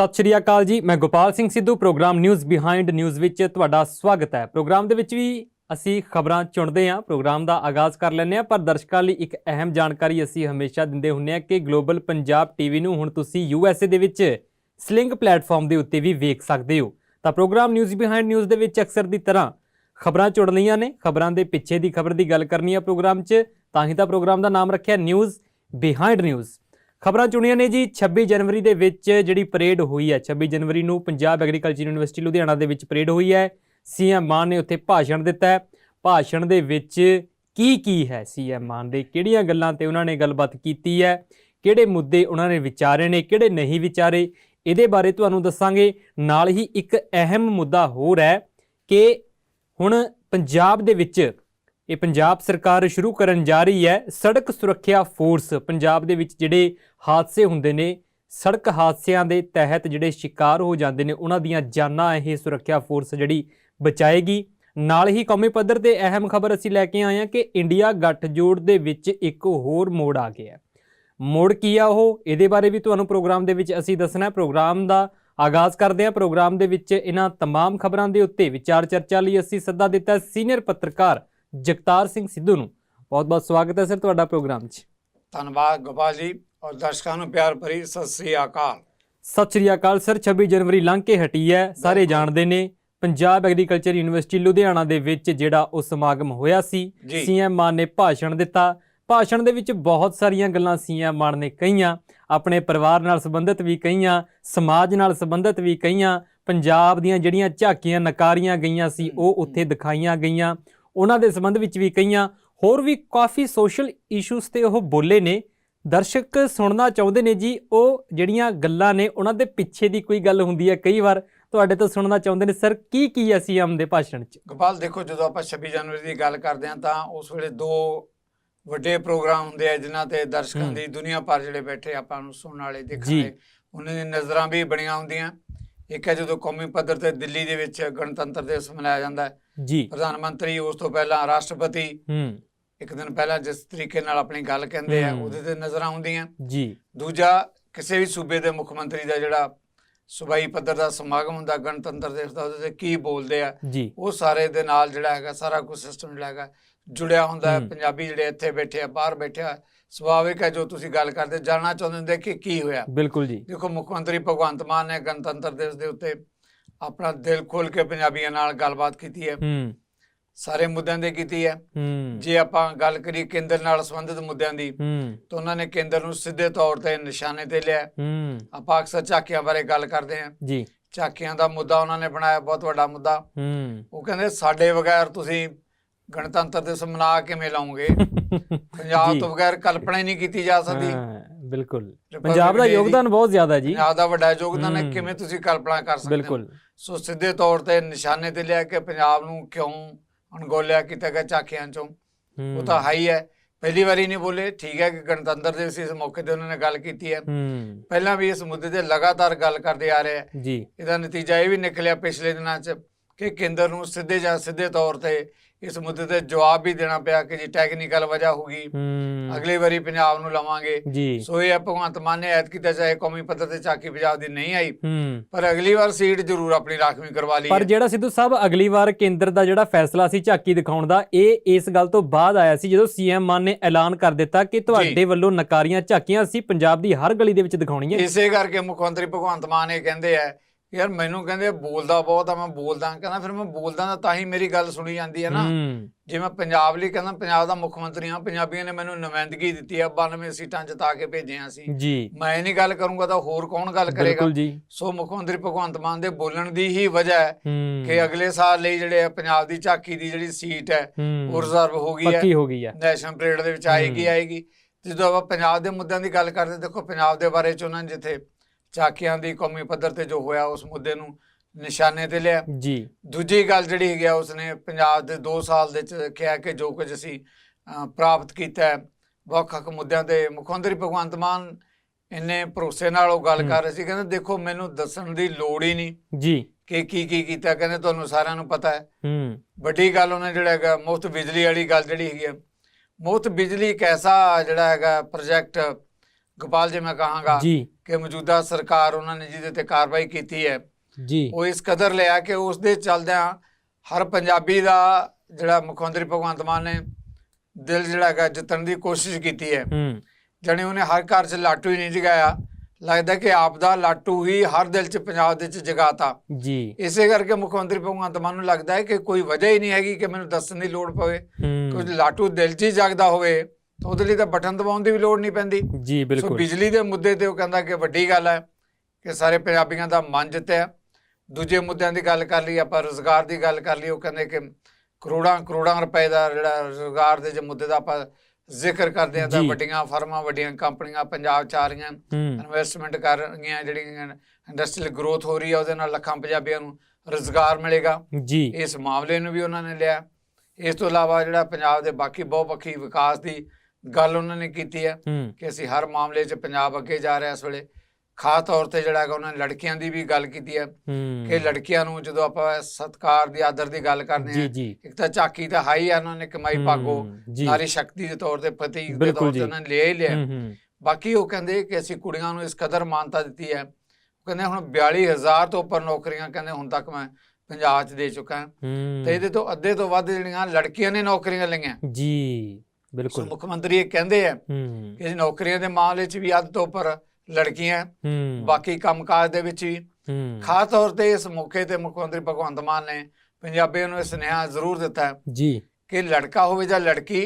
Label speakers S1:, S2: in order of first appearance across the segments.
S1: ਸਤਿ ਸ਼੍ਰੀ ਅਕਾਲ ਜੀ। ਮੈਂ Gopal Singh Sidhu, program news behind news ਵਿੱਚ ਤੁਹਾਡਾ ਸਵਾਗਤ ਹੈ। ਪ੍ਰੋਗਰਾਮ ਦੇ ਵਿੱਚ ਵੀ ਅਸੀਂ ਖਬਰਾਂ ਚੁਣਦੇ ਹਾਂ, ਪ੍ਰੋਗਰਾਮ ਦਾ ਆਗਾਜ਼ ਕਰ ਲੈਂਦੇ ਹਾਂ, ਪਰ ਦਰਸ਼ਕਾਂ ਲਈ ਇੱਕ ਅਹਿਮ ਜਾਣਕਾਰੀ ਅਸੀਂ ਹਮੇਸ਼ਾ ਦਿੰਦੇ ਹੁੰਦੇ ਹਾਂ ਕਿ ਗਲੋਬਲ ਪੰਜਾਬ ਟੀਵੀ ਨੂੰ ਹੁਣ ਤੁਸੀਂ ਯੂਐਸਏ ਦੇ ਵਿੱਚ ਸਲਿੰਗ ਪਲੇਟਫਾਰਮ ਦੇ ਉੱਤੇ ਵੀ ਵੇਖ ਸਕਦੇ ਹੋ। ਤਾਂ ਪ੍ਰੋਗਰਾਮ ਨਿਊਜ਼ ਬਿਹਾਈਂਡ ਨਿਊਜ਼ ਦੇ ਵਿੱਚ ਅਕਸਰ ਦੀ ਤਰ੍ਹਾਂ ਖਬਰਾਂ ਚੁਣ ਲਈਆਂ ਨੇ। ਖਬਰਾਂ ਦੇ ਪਿੱਛੇ ਦੀ ਖਬਰ ਦੀ ਗੱਲ ਕਰਨੀ ਹੈ ਪ੍ਰੋਗਰਾਮ 'ਚ। ਤਾਂ ਹੀ ਤਾਂ ਪ੍ਰੋਗਰਾਮ ਦਾ ਨਾਮ ਰੱਖਿਆ ਨਿਊਜ਼ ਬਿਹਾਈਂਡ ਨਿਊਜ਼। ਖਬਰਾਂ ਚੁਣੀਆਂ ਨੇ ਜੀ 26 ਜਨਵਰੀ ਦੇ ਵਿੱਚ ਜਿਹੜੀ ਪਰੇਡ ਹੋਈ ਹੈ 26 ਜਨਵਰੀ ਨੂੰ ਪੰਜਾਬ ਐਗਰੀਕਲਚਰ ਯੂਨੀਵਰਸਿਟੀ ਲੁਧਿਆਣਾ ਦੇ ਵਿੱਚ ਪਰੇਡ ਹੋਈ ਹੈ। ਸੀਐਮ ਮਾਨ ਨੇ ਉੱਥੇ ਭਾਸ਼ਣ ਦਿੱਤਾ ਭਾਸ਼ਣ ਦੇ ਵਿੱਚ ਕੀ ਕੀ ਹੈ ਸੀਐਮ ਮਾਨ ਦੇ, ਕਿਹੜੀਆਂ ਗੱਲਾਂ ਤੇ ਉਹਨਾਂ ਨੇ ਗੱਲਬਾਤ ਕੀਤੀ ਹੈ, ਕਿਹੜੇ ਮੁੱਦੇ ਉਹਨਾਂ ਨੇ ਵਿਚਾਰੇ ਨੇ, ਕਿਹੜੇ ਨਹੀਂ ਵਿਚਾਰੇ, ਇਹਦੇ ਬਾਰੇ ਤੁਹਾਨੂੰ ਦੱਸਾਂਗੇ। ਨਾਲ ਹੀ ਇੱਕ ਅਹਿਮ ਮੁੱਦਾ ਹੋਰ ਹੈ ਕਿ ਹੁਣ ਪੰਜਾਬ ਦੇ ਵਿੱਚ ਇਹ ਪੰਜਾਬ ਸਰਕਾਰ ਸ਼ੁਰੂ ਕਰਨ ਜਾ ਰਹੀ ਹੈ ਸੜਕ ਸੁਰੱਖਿਆ ਫੋਰਸ ਪੰਜਾਬ ਦੇ ਵਿੱਚ ਜਿਹੜੇ ਹਾਦਸੇ ਹੁੰਦੇ ਨੇ ਸੜਕ ਹਾਦਸਿਆਂ ਦੇ ਤਹਿਤ ਜਿਹੜੇ ਸ਼ਿਕਾਰ ਹੋ ਜਾਂਦੇ ਨੇ ਉਹਨਾਂ ਦੀਆਂ ਜਾਨਾਂ ਇਹ ਸੁਰੱਖਿਆ ਫੋਰਸ ਜਿਹੜੀ ਬਚਾਏਗੀ ਨਾਲ ਹੀ ਕੌਮੀ ਪੱਧਰ ਤੇ ਅਹਿਮ ਖਬਰ ਅਸੀਂ ਲੈ ਕੇ ਆਏ ਹਾਂ ਕਿ ਇੰਡੀਆ ਗੱਠਜੋੜ ਦੇ ਵਿੱਚ ਇੱਕ ਹੋਰ ਮੋੜ ਆ ਗਿਆ ਹੈ ਮੋੜ ਕੀ ਆ ਉਹ ਇਹਦੇ ਬਾਰੇ ਵੀ ਤੁਹਾਨੂੰ ਪ੍ਰੋਗਰਾਮ ਦੇ ਵਿੱਚ ਅਸੀਂ ਦੱਸਣਾ ਹੈ ਪ੍ਰੋਗਰਾਮ ਦਾ ਆਗਾਜ਼ ਕਰਦੇ ਹਾਂ ਪ੍ਰੋਗਰਾਮ ਦੇ ਵਿੱਚ ਇਹਨਾਂ तमाम ਖਬਰਾਂ ਦੇ ਉੱਤੇ ਵਿਚਾਰ ਚਰਚਾ ਲਈ ਅਸੀਂ ਸੱਦਾ ਦਿੱਤਾ ਹੈ ਸੀਨੀਅਰ ਪੱਤਰਕਾਰ ਜਗਤਾਰ ਸਿੰਘ ਸਿੱਧੂ ਨੂੰ। ਬਹੁਤ ਬਹੁਤ ਸਵਾਗਤ ਹੈ ਸਰ ਤੁਹਾਡਾ ਪ੍ਰੋਗਰਾਮ 'ਚ।
S2: ਧੰਨਵਾਦ ਗੋਪਾਲ ਜੀ ਔਰ ਦਰਸ਼ਕਾਂ ਨੂੰ ਪਿਆਰ ਭਰੀ ਸਤਿ ਸ੍ਰੀ ਅਕਾਲ।
S1: ਸਤਿ ਸ਼੍ਰੀ ਅਕਾਲ ਸਰ 26 ਜਨਵਰੀ ਲੰਘ ਕੇ ਹਟੀ ਹੈ ਸਾਰੇ। ਜਾਣਦੇ ਨੇ ਪੰਜਾਬ ਐਗਰੀਕਲਚਰ ਯੂਨੀਵਰਸਿਟੀ ਲੁਧਿਆਣਾ ਦੇ ਵਿੱਚ ਜਿਹੜਾ ਉਹ ਸਮਾਗਮ ਹੋਇਆ ਸੀ। ਸੀਐਮ ਮਾਨ ਨੇ ਭਾਸ਼ਣ ਦਿੱਤਾ। ਭਾਸ਼ਣ ਦੇ ਵਿੱਚ ਬਹੁਤ ਸਾਰੀਆਂ ਗੱਲਾਂ ਸੀਐਮ ਮਾਨ ਨੇ ਕਹੀਆਂ ਆਪਣੇ ਪਰਿਵਾਰ ਨਾਲ ਸੰਬੰਧਿਤ ਵੀ ਕਹੀਆਂ ਸਮਾਜ ਨਾਲ ਸੰਬੰਧਿਤ ਵੀ ਕਹੀਆਂ ਪੰਜਾਬ ਦੀਆਂ ਜਿਹੜੀਆਂ ਝਾਕੀਆਂ ਨਕਾਰੀਆਂ ਗਈਆਂ ਸੀ ਉਹ ਉੱਥੇ ਦਿਖਾਈਆਂ ਗਈਆਂ। ਉਹਨਾਂ ਦੇ ਸੰਬੰਧ ਵਿੱਚ ਵੀ ਕਹੀਆਂ ਹੋਰ ਵੀ ਕਾਫੀ ਸੋਸ਼ਲ ਇਸ਼ੂਜ਼ ਤੇ ਉਹ ਬੋਲੇ ਨੇ ਦਰਸ਼ਕ ਸੁਣਨਾ ਚਾਹੁੰਦੇ ਨੇ ਜੀ ਉਹ ਜਿਹੜੀਆਂ ਗੱਲਾਂ ਨੇ ਉਹਨਾਂ ਦੇ ਪਿੱਛੇ ਦੀ ਕੋਈ ਗੱਲ ਹੁੰਦੀ ਹੈ ਕਈ ਵਾਰ ਤੁਹਾਡੇ ਤੋਂ ਸੁਣਨਾ ਚਾਹੁੰਦੇ ਨੇ ਸਰ ਕੀ ਕੀ ਹੈ ਸੀਐਮ ਦੇ ਭਾਸ਼ਣ 'ਚ
S2: ਗੋਪਾਲ ਦੇਖੋ ਜਦੋਂ ਆਪਾਂ 26 ਜਨਵਰੀ ਦੀ ਗੱਲ ਕਰਦੇ ਹਾਂ ਤਾਂ ਉਸ ਵੇਲੇ ਦੋ ਵੱਡੇ ਪ੍ਰੋਗਰਾਮ ਹੁੰਦੇ ਆ ਜਿਨ੍ਹਾਂ ਤੇ ਦਰਸ਼ਕਾਂ। ਦੀ ਦੁਨੀਆ ਭਰ ਜਿਹੜੇ ਬੈਠੇ ਆਪਾਂ ਨੂੰ ਸੁਣਨ ਵਾਲੇ ਦੇਖਣ। ਵਾਲੇ ਉਹਨਾਂ ਦੀ ਨਜ਼ਰਾਂ ਵੀ ਬਣੀਆਂ ਹੁੰਦੀਆਂ ਇੱਕ ਹੈ ਜਦੋਂ ਕੌਮੀ ਪੱਧਰ ਤੇ ਦਿੱਲੀ ਦੇ ਵਿੱਚ ਗਣਤੰਤਰ ਦਿਵਸ ਮਨਾਇਆ ਜਾਂਦਾ ਹੈ।
S1: ਜੀ।
S2: ਪ੍ਰਧਾਨ ਮੰਤਰੀ ਉਸ ਤੋਂ ਪਹਿਲਾਂ ਰਾਸ਼ਟਰਪਤੀ
S1: ਹੂੰ।
S2: ਇੱਕ ਦਿਨ ਪਹਿਲਾਂ ਜਿਸ ਤਰੀਕੇ ਨਾਲ ਆਪਣੀ ਗੱਲ ਕਹਿੰਦੇ ਆ। ਉਹਦੇ ਤੇ ਨਜ਼ਰਾਂ ਹੁੰਦੀਆਂ
S1: ਜੀ।
S2: ਦੂਜਾ ਕਿਸੇ ਵੀ ਸੂਬੇ ਦੇ ਮੁੱਖ ਮੰਤਰੀ ਦਾ ਜਿਹੜਾ ਸੂਬਾਈ ਪੱਧਰ ਦਾ ਸਮਾਗਮ ਹੁੰਦਾ ਗਣਤੰਤਰ ਦਿਵਸ ਦਾ ਉਹਦੇ ਤੇ ਕੀ ਬੋਲਦੇ ਆ
S1: ਜੀ।
S2: ਉਹ ਸਾਰੇ ਦੇ ਨਾਲ ਜਿਹੜਾ ਹੈਗਾ ਸਾਰਾ ਕੁਝ ਸਿਸਟਮ ਜਿਹੜਾ ਹੈਗਾ ਜੁੜਿਆ ਹੁੰਦਾ ਹੂੰ। ਪੰਜਾਬੀ ਜਿਹੜੇ ਇੱਥੇ ਬੈਠੇ ਆ ਬਾਹਰ ਬੈਠੇ ਆ ਸੁਭਾਵਿਕ ਹੈ ਜੋ ਤੁਸੀਂ ਗੱਲ ਕਰਦੇ ਜਾਣਨਾ ਚਾਹੁੰਦੇ ਹੁੰਦੇ ਕਿ ਕੀ ਹੋਇਆ।
S1: ਬਿਲਕੁਲ ਜੀ।
S2: ਦੇਖੋ ਮੁੱਖ ਮੰਤਰੀ ਭਗਵੰਤ ਮਾਨ ਨੇ ਗਣਤੰਤਰ ਦਿਵਸ ਦੇ ਉੱਤੇ ਆਪਣਾ ਦਿਲ ਖੋਲ ਕੇ ਪੰਜਾਬੀਆਂ ਨਾਲ ਗੱਲਬਾਤ ਕੀਤੀ ਹੈ।
S1: ਹੂੰ।
S2: ਸਾਰੇ ਮੁੱਦਿਆਂ ਤੇ ਕੀਤੀ ਹੈ।
S1: ਹੂੰ।
S2: ਜੇ ਆਪਾਂ ਗੱਲ ਕਰੀਏ ਕੇਂਦਰ ਨਾਲ ਸੰਬੰਧਿਤ ਮੁੱਦਿਆਂ ਦੀ
S1: ਹੂੰ।
S2: ਤਾਂ ਉਹਨਾਂ ਨੇ ਕੇਂਦਰ ਨੂੰ ਸਿੱਧੇ ਤੌਰ ਤੇ ਨਿਸ਼ਾਨੇ ਤੇ ਲਿਆ।
S1: ਹੂੰ।
S2: ਆਪਾਂ ਅਕਸਰ ਝਾਕੀਆਂ ਬਾਰੇ ਗੱਲ ਕਰਦੇ ਹਾਂ।
S1: ਜੀ।
S2: ਝਾਕੀਆਂ ਦਾ ਮੁੱਦਾ ਉਹਨਾਂ ਨੇ ਬਣਾਇਆ ਬਹੁਤ ਵੱਡਾ ਮੁੱਦਾ।
S1: ਹੂੰ।
S2: ਉਹ ਕਹਿੰਦੇ ਸਾਡੇ ਬਗੈਰ ਤੁਸੀਂ ਗਣਤੰਤਰ ਦਿਵਸ ਮਨਾ ਕਿਵੇਂ ਲਾਉਂਗੇ? ਪੰਜਾਬ। ਤੋਂ ਬਗੈਰ ਕਲਪਨਾ ਹੀ ਨਹੀਂ ਕੀਤੀ ਜਾ ਸਕਦੀ।
S1: ਬਿਲਕੁਲ। ਪੰਜਾਬ ਦਾ
S2: ਦੀ-
S1: ਯੋਗਦਾਨ ਬਹੁਤ ਜ਼ਿਆਦਾ ਜੀ।
S2: ਪੰਜਾਬ ਦਾ ਵੱਡਾ ਯੋਗਦਾਨ ਹੈ। ਕਿਵੇਂ ਤੁਸੀਂ ਕਲਪਨਾ ਕਰ ਸਕਦੇ
S1: ਬਿਲਕੁਲ।
S2: ਸੋ ਸਿੱਧੇ ਤੌਰ ਤੇ ਨਿਸ਼ਾਨੇ ਤੇ ਲਿਆ ਕਿ ਪੰਜਾਬ ਨੂੰ ਕਿਉਂ ਅਣਗੌਲਿਆ ਕੀਤਾ ਗਿਆ ਝਾਕੀਆਂ ਚੋਂ? ਉਹ ਤਾਂ ਹਾਈ ਹੈ। ਪਹਿਲੀ ਵਾਰੀ ਨਹੀਂ ਬੋਲੇ। ਠੀਕ ਹੈ ਕਿ ਗਣਤੰਤਰ ਦਿਵਸ ਇਸ ਮੌਕੇ ਤੇ ਉਹਨਾਂ ਨੇ ਗੱਲ ਕੀਤੀ ਹੈ।
S1: ਹੂੰ।
S2: ਪਹਿਲਾਂ ਵੀ ਇਸ ਮੁੱਦੇ ਤੇ ਲਗਾਤਾਰ ਗੱਲ ਕਰਦੇ ਆ ਰਹੇ ਹੈ।
S1: ਜੀ।
S2: ਇਹਦਾ ਨਤੀਜਾ ਇਹ ਵੀ ਨਿਕਲਿਆ ਪਿਛਲੇ ਦਿਨਾਂ 'ਚ ਕਿ ਕੇਂਦਰ ਨੂੰ ਸਿੱਧੇ ਜਾਂ ਸਿੱਧੇ ਤੌਰ ਤੇ ਇਸ ਮੁੱਦੇ ਤੇ ਜਵਾਬ ਵੀ ਦੇਣਾ ਪਿਆ ਕਿ ਜੀ ਟੈਕਨੀਕਲ ਵਜ੍ਹਾ ਹੋਗੀ ਅਗਲੀ ਵਾਰੀ ਪੰਜਾਬ ਨੂੰ ਲਵਾਂਗੇ। ਸੋ ਇਹ ਭਗਵੰਤ ਮਾਨ ਨੇ ਐਤ ਕੀਤਾ ਚਾਹੇ ਕੌਮੀ ਪੱਧਰ ਤੇ ਚਾਕੀ ਪੰਜਾਬ ਦੀ ਨਹੀਂ ਆਈ ਪਰ ਅਗਲੀ ਵਾਰ ਸੀਟ ਜ਼ਰੂਰ ਆਪਣੀ ਰਾਖਵੀਂ ਕਰਵਾ ਲਈ
S1: ਪਰ ਜਿਹੜਾ ਸਿੱਧੂ ਸਾਹਿਬ ਅਗਲੀ ਵਾਰ ਕੇਂਦਰ ਦਾ ਜਿਹੜਾ ਫੈਸਲਾ ਸੀ ਝਾਕੀ ਦਿਖਾਉਣ ਦਾ ਇਹ ਇਸ ਗੱਲ ਤੋਂ ਬਾਅਦ ਆਇਆ ਸੀ ਜਦੋਂ ਸੀਐਮ ਮਾਨ ਨੇ ਐਲਾਨ ਕਰ ਦਿੱਤਾ ਕਿ ਤੁਹਾਡੇ ਵੱਲੋਂ ਨਕਾਰੀਆਂ ਝਾਕੀਆਂ ਅਸੀਂ ਪੰਜਾਬ ਦੀ ਹਰ ਗਲੀ ਦੇ ਵਿੱਚ ਦਿਖਾਉਣੀਆਂ।
S2: ਇਸੇ ਕਰਕੇ ਮੁੱਖ ਮੰਤਰੀ ਭਗਵੰਤ ਮਾਨ ਇਹ ਕਹਿੰਦੇ ਆ ਯਾਰ ਮੈਨੂੰ ਕਹਿੰਦੇ ਬੋਲਦਾ ਬਹੁਤ ਆ ਮੈਂ ਬੋਲਦਾ ਕਹਿੰਦਾ ਫਿਰ ਮੈਂ ਬੋਲਦਾ ਤਾਂ ਤਾਂ ਹੀ ਮੇਰੀ ਗੱਲ ਸੁਣੀ ਜਾਂਦੀ ਹੈ ਨਾ।
S1: ਹੂੰ।
S2: ਜੇ ਮੈਂ ਪੰਜਾਬ ਲਈ ਕਹਿੰਦਾ ਪੰਜਾਬ ਦਾ ਮੁੱਖ ਮੰਤਰੀ ਹਾਂ ਪੰਜਾਬੀਆਂ ਨੇ ਮੈਨੂੰ ਨੁਮਾਇੰਦਗੀ ਦਿੱਤੀ ਆ 92 ਸੀਟਾਂ ਜਿਤਾ ਕੇ ਭੇਜੀਆਂ ਸੀ।
S1: ਜੀ।
S2: ਮੈਂ ਨਹੀਂ ਗੱਲ ਕਰੂੰਗਾ ਤਾਂ ਹੋਰ ਕੌਣ ਗੱਲ ਕਰੇਗਾ।
S1: ਬਿਲਕੁਲ ਜੀ।
S2: ਸੋ ਮੁੱਖ ਮੰਤਰੀ ਭਗਵੰਤ ਮਾਨ ਦੇ ਬੋਲਣ ਦੀ ਹੀ ਵਜ੍ਹਾ ਹੈ
S1: ਹੂੰ।
S2: ਕਿ ਅਗਲੇ ਸਾਲ ਲਈ ਜਿਹੜੇ ਆ ਪੰਜਾਬ ਦੀ ਝਾਕੀ ਦੀ ਜਿਹੜੀ ਸੀਟ ਹੈ ਉਹ ਰਿਜ਼ਰਵ ਹੋ ਗਈ ਹੈ।
S1: ਪੱਕੀ ਹੋ ਗਈ ਹੈ।
S2: ਨੈਸ਼ਨਲ ਪਰੇਡ ਦੇ ਵਿੱਚ ਆਏਗੀ
S1: ਹੂੰ।
S2: ਆਏਗੀ। ਜਦੋਂ ਆਪਾਂ ਪੰਜਾਬ ਦੇ ਮੁੱਦਿਆਂ ਦੀ ਗੱਲ ਕਰਦੇ ਦੇਖੋ ਪੰਜਾਬ ਦੇ ਬਾਰੇ ਚ ਉਹਨਾਂ ਨੇ ਜਿੱਥੇ ਝਾਕੀਆਂ ਦੀ ਕੌਮੀ ਪੱਧਰ ਤੇ ਜੋ ਹੋਇਆ ਉਸ ਮੁੱਦੇ ਨੂੰ ਨਿਸ਼ਾਨੇ ਤੇ ਲਿਆ।
S1: ਜੀ।
S2: ਦੂਜੀ ਗੱਲ ਜਿਹੜੀ ਹੈਗੀ ਆ ਉਸਨੇ ਪੰਜਾਬ ਦੇ 2 ਸਾਲ ਦੇ ਚ ਕਿਹਾ ਕਿ ਜੋ ਕੁਝ ਅਸੀਂ ਪ੍ਰਾਪਤ ਕੀਤਾ ਹੈ ਵੱਖ-ਵੱਖ ਮੁੱਦਿਆਂ ਤੇ ਮੁੱਖ ਮੰਤਰੀ ਭਗਵੰਤ ਮਾਨ ਇੰਨੇ ਭਰੋਸੇ ਨਾਲ ਉਹ ਗੱਲ। ਕਰ ਰਹੇ ਸੀ ਕਹਿੰਦੇ ਦੇਖੋ ਮੈਨੂੰ ਦੱਸਣ ਦੀ ਲੋੜ ਹੀ ਨਹੀਂ
S1: ਜੀ।
S2: ਕਿ ਕੀ ਕੀ ਕੀਤਾ ਕਹਿੰਦੇ ਤੁਹਾਨੂੰ ਸਾਰਿਆਂ ਨੂੰ ਪਤਾ ਹੈ।
S1: ਹੂੰ।
S2: ਵੱਡੀ ਗੱਲ ਉਹਨੇ ਜਿਹੜਾ ਹੈਗਾ ਮੁਫਤ ਬਿਜਲੀ ਵਾਲੀ ਗੱਲ ਜਿਹੜੀ ਹੈਗੀ ਆ ਮੁਫਤ ਬਿਜਲੀ ਇੱਕ ਐਸਾ ਜਿਹੜਾ ਹੈਗਾ ਪ੍ਰੋਜੈਕਟ ਗੋਪਾਲ ਜੀ ਮੈਂ ਕਹਾਂਗਾ
S1: ਜੀ।
S2: ਕਿ ਮੌਜੂਦਾ ਸਰਕਾਰ ਉਹਨਾਂ ਨੇ ਜਿਹਦੇ ਤੇ ਕਾਰਵਾਈ ਕੀਤੀ ਹੈ
S1: ਜੀ।
S2: ਉਹ ਇਸ ਕਦਰ ਲਿਆ ਕਿ ਉਸ ਦੇ ਚੱਲਦਿਆਂ ਹਰ ਪੰਜਾਬੀ ਦਾ ਜਿਹੜਾ ਮੁੱਖ ਮੰਤਰੀ ਭਗਵੰਤ ਮਾਨ ਨੇ ਦਿਲ ਜਿਹੜਾ ਹੈਗਾ ਜਿੱਤਣ ਦੀ ਕੋਸ਼ਿਸ਼ ਕੀਤੀ ਹੈ।
S1: ਹੂੰ।
S2: ਜਾਣੀ ਉਹਨੇ ਹਰ ਘਰ 'ਚ ਲਾਟੂ ਹੀ ਨਹੀਂ ਜਗਾਇਆ। ਲੱਗਦਾ ਕਿ ਆਪ ਦਾ ਲਾਟੂ ਹੀ ਹਰ ਦਿਲ 'ਚ ਪੰਜਾਬ ਦੇ 'ਚ ਜਗਾਤਾ।
S1: ਜੀ।
S2: ਇਸੇ ਕਰਕੇ ਮੁੱਖ ਮੰਤਰੀ ਭਗਵੰਤ ਮਾਨ ਨੂੰ ਲੱਗਦਾ ਹੈ ਕਿ ਕੋਈ ਵਜ੍ਹਾ ਹੀ ਨਹੀਂ ਹੈਗੀ ਕਿ ਮੈਨੂੰ ਦੱਸਣ ਦੀ ਲੋੜ ਪਵੇ। ਕੁਝ ਲਾਟੂ ਦਿਲ 'ਚ ਹੀ ਜਾਗਦਾ ਹੋਵੇ। ਤਾਂ ਉਹਦੇ ਲਈ ਤਾਂ ਬਟਨ ਦਬਾਉਣ ਦੀ ਵੀ ਲੋੜ ਨਹੀਂ ਪੈਂਦੀ।
S1: ਜੀ
S2: ਸੋ
S1: ਬਿਲਕੁਲ।
S2: ਬਿਜਲੀ ਦੇ ਮੁੱਦੇ ਤੇ ਉਹ ਕਹਿੰਦਾ ਕਿ ਵੱਡੀ ਗੱਲ ਹੈ ਕਿ ਸਾਰੇ ਪੰਜਾਬੀਆਂ ਦਾ ਮਨ ਜਿੱਤਿਆ। ਦੂਜੇ ਮੁੱਦਿਆਂ ਦੀ ਗੱਲ ਕਰ ਲਈ ਆਪਾਂ ਰੋਜ਼ਗਾਰ ਦੀ ਗੱਲ ਕਰ ਲਈ ਉਹ ਕਹਿੰਦੇ ਕਿ ਕਰੋੜਾਂ ਕਰੋੜਾਂ ਰੁਪਏ ਦਾ ਜਿਹੜਾ ਰੋਜ਼ਗਾਰ ਦੇ ਜੇ ਮੁੱਦੇ ਦਾ ਆਪਾਂ ਜ਼ਿਕਰ ਕਰਦੇ ਹਾਂ ਤਾਂ
S1: ਜੀ।
S2: ਵੱਡੀਆਂ ਫਰਮਾਂ ਵੱਡੀਆਂ ਕੰਪਨੀਆਂ ਪੰਜਾਬ ਚ ਆ ਰਹੀਆਂ।
S1: ਹੂੰ।
S2: ਇਨਵੈਸਟਮੈਂਟ ਕਰ ਰਹੀਆਂ ਜਿਹੜੀਆਂ ਇੰਡਸਟਰੀਅਲ ਗਰੋਥ ਹੋ ਰਹੀ ਹੈ ਉਹਦੇ ਨਾਲ ਲੱਖਾਂ ਪੰਜਾਬੀਆਂ ਨੂੰ ਰੋਜ਼ਗਾਰ ਮਿਲੇਗਾ।
S1: ਜੀ।
S2: ਇਸ ਮਾਮਲੇ ਨੂੰ ਵੀ ਉਹਨਾਂ ਨੇ ਲਿਆ। ਇਸ ਤੋਂ ਇਲਾਵਾ ਜਿਹੜਾ ਪੰਜਾਬ ਦੇ ਬਾਕੀ ਬਹੁਪੱਖੀ ਵਿਕਾਸ ਦੀ ਗੱਲ ਉਹਨਾਂ ਨੇ ਕੀਤੀ ਹੈ
S1: ਹੂੰ।
S2: ਕਿ ਅਸੀਂ ਹਰ ਮਾਮਲੇ 'ਚ ਪੰਜਾਬ ਅੱਗੇ ਜਾ ਰਿਹਾ ਇਸ ਵੇਲੇ। ਖਾਸ ਤੌਰ ਤੇ ਜਿਹੜਾ ਹੈਗਾ ਉਹਨਾਂ ਨੇ ਲੜਕੀਆਂ ਦੀ ਵੀ ਗੱਲ ਕੀਤੀ ਹੈ। ਕਿ ਲੜਕੀਆਂ ਨੂੰ ਜਦੋਂ ਆਪਾਂ ਸਤਕਾਰ ਦੀ ਆਦਰ ਦੀ ਗੱਲ ਕਰਦੇ ਹਾਂ ਇੱਕ ਤਾਂ ਝਾਕੀ ਤਾਂ ਹਾਈ ਆ ਉਹਨਾਂ ਨੇ ਕਮਾਈ
S1: ਜੀ।
S2: ਨਾਰੀ ਸ਼ਕਤੀ ਦੇ ਤੌਰ ਤੇ ਪ੍ਰਤੀਕ ਦੇ ਤੌਰ। ਤੇ ਉਹਨਾਂ ਨੇ ਲਿਆ ਹੀ ਲਿਆ। ਬਾਕੀ ਉਹ ਕਹਿੰਦੇ ਕਿ ਅਸੀਂ ਕੁੜੀਆਂ ਨੂੰ ਇਸ ਕਦਰ ਮਾਨਤਾ ਦਿੱਤੀ ਹੈ। ਉਹ ਕਹਿੰਦੇ ਹੁਣ 42000 ਤੋਂ ਉੱਪਰ ਨੌਕਰੀਆਂ ਕਹਿੰਦੇ ਹੁਣ ਤੱਕ ਮੈਂ ਪੰਜਾਬ 'ਚ ਦੇ ਚੁੱਕਾ। ਤੇ ਇਹਦੇ ਤੋਂ ਅੱਧੇ ਤੋਂ ਵੱਧ ਜਿਹੜੀਆਂ ਲੜਕੀਆਂ ਨੇ ਨੌਕਰੀਆਂ ਲਈਆਂ।
S1: ਜੀ। ਬਿਲਕੁਲ।
S2: ਮੁੱਖ ਮੰਤਰੀ ਇਹ ਕਹਿੰਦੇ ਆ ਕਿ ਨੌਕਰੀਆਂ ਦੇ ਮਾਮਲੇ 'ਚ ਵੀ ਅੱਧ ਤੋਂ ਉੱਪਰ ਲੜਕੀਆਂ ਬਾਕੀ ਕੰਮਕਾਜ ਦੇ ਵਿੱਚ ਵੀ। ਖਾਸ ਤੌਰ ਤੇ ਇਸ ਮੌਕੇ ਤੇ ਮੁੱਖ ਮੰਤਰੀ ਭਗਵੰਤ ਮਾਨ ਨੇ ਪੰਜਾਬੀਆਂ ਨੂੰ ਇਹ ਸੁਨੇਹਾ ਜ਼ਰੂਰ ਦਿੱਤਾ ਹੈ
S1: ਜੀ।
S2: ਕਿ ਲੜਕਾ ਹੋਵੇ ਜਾਂ ਲੜਕੀ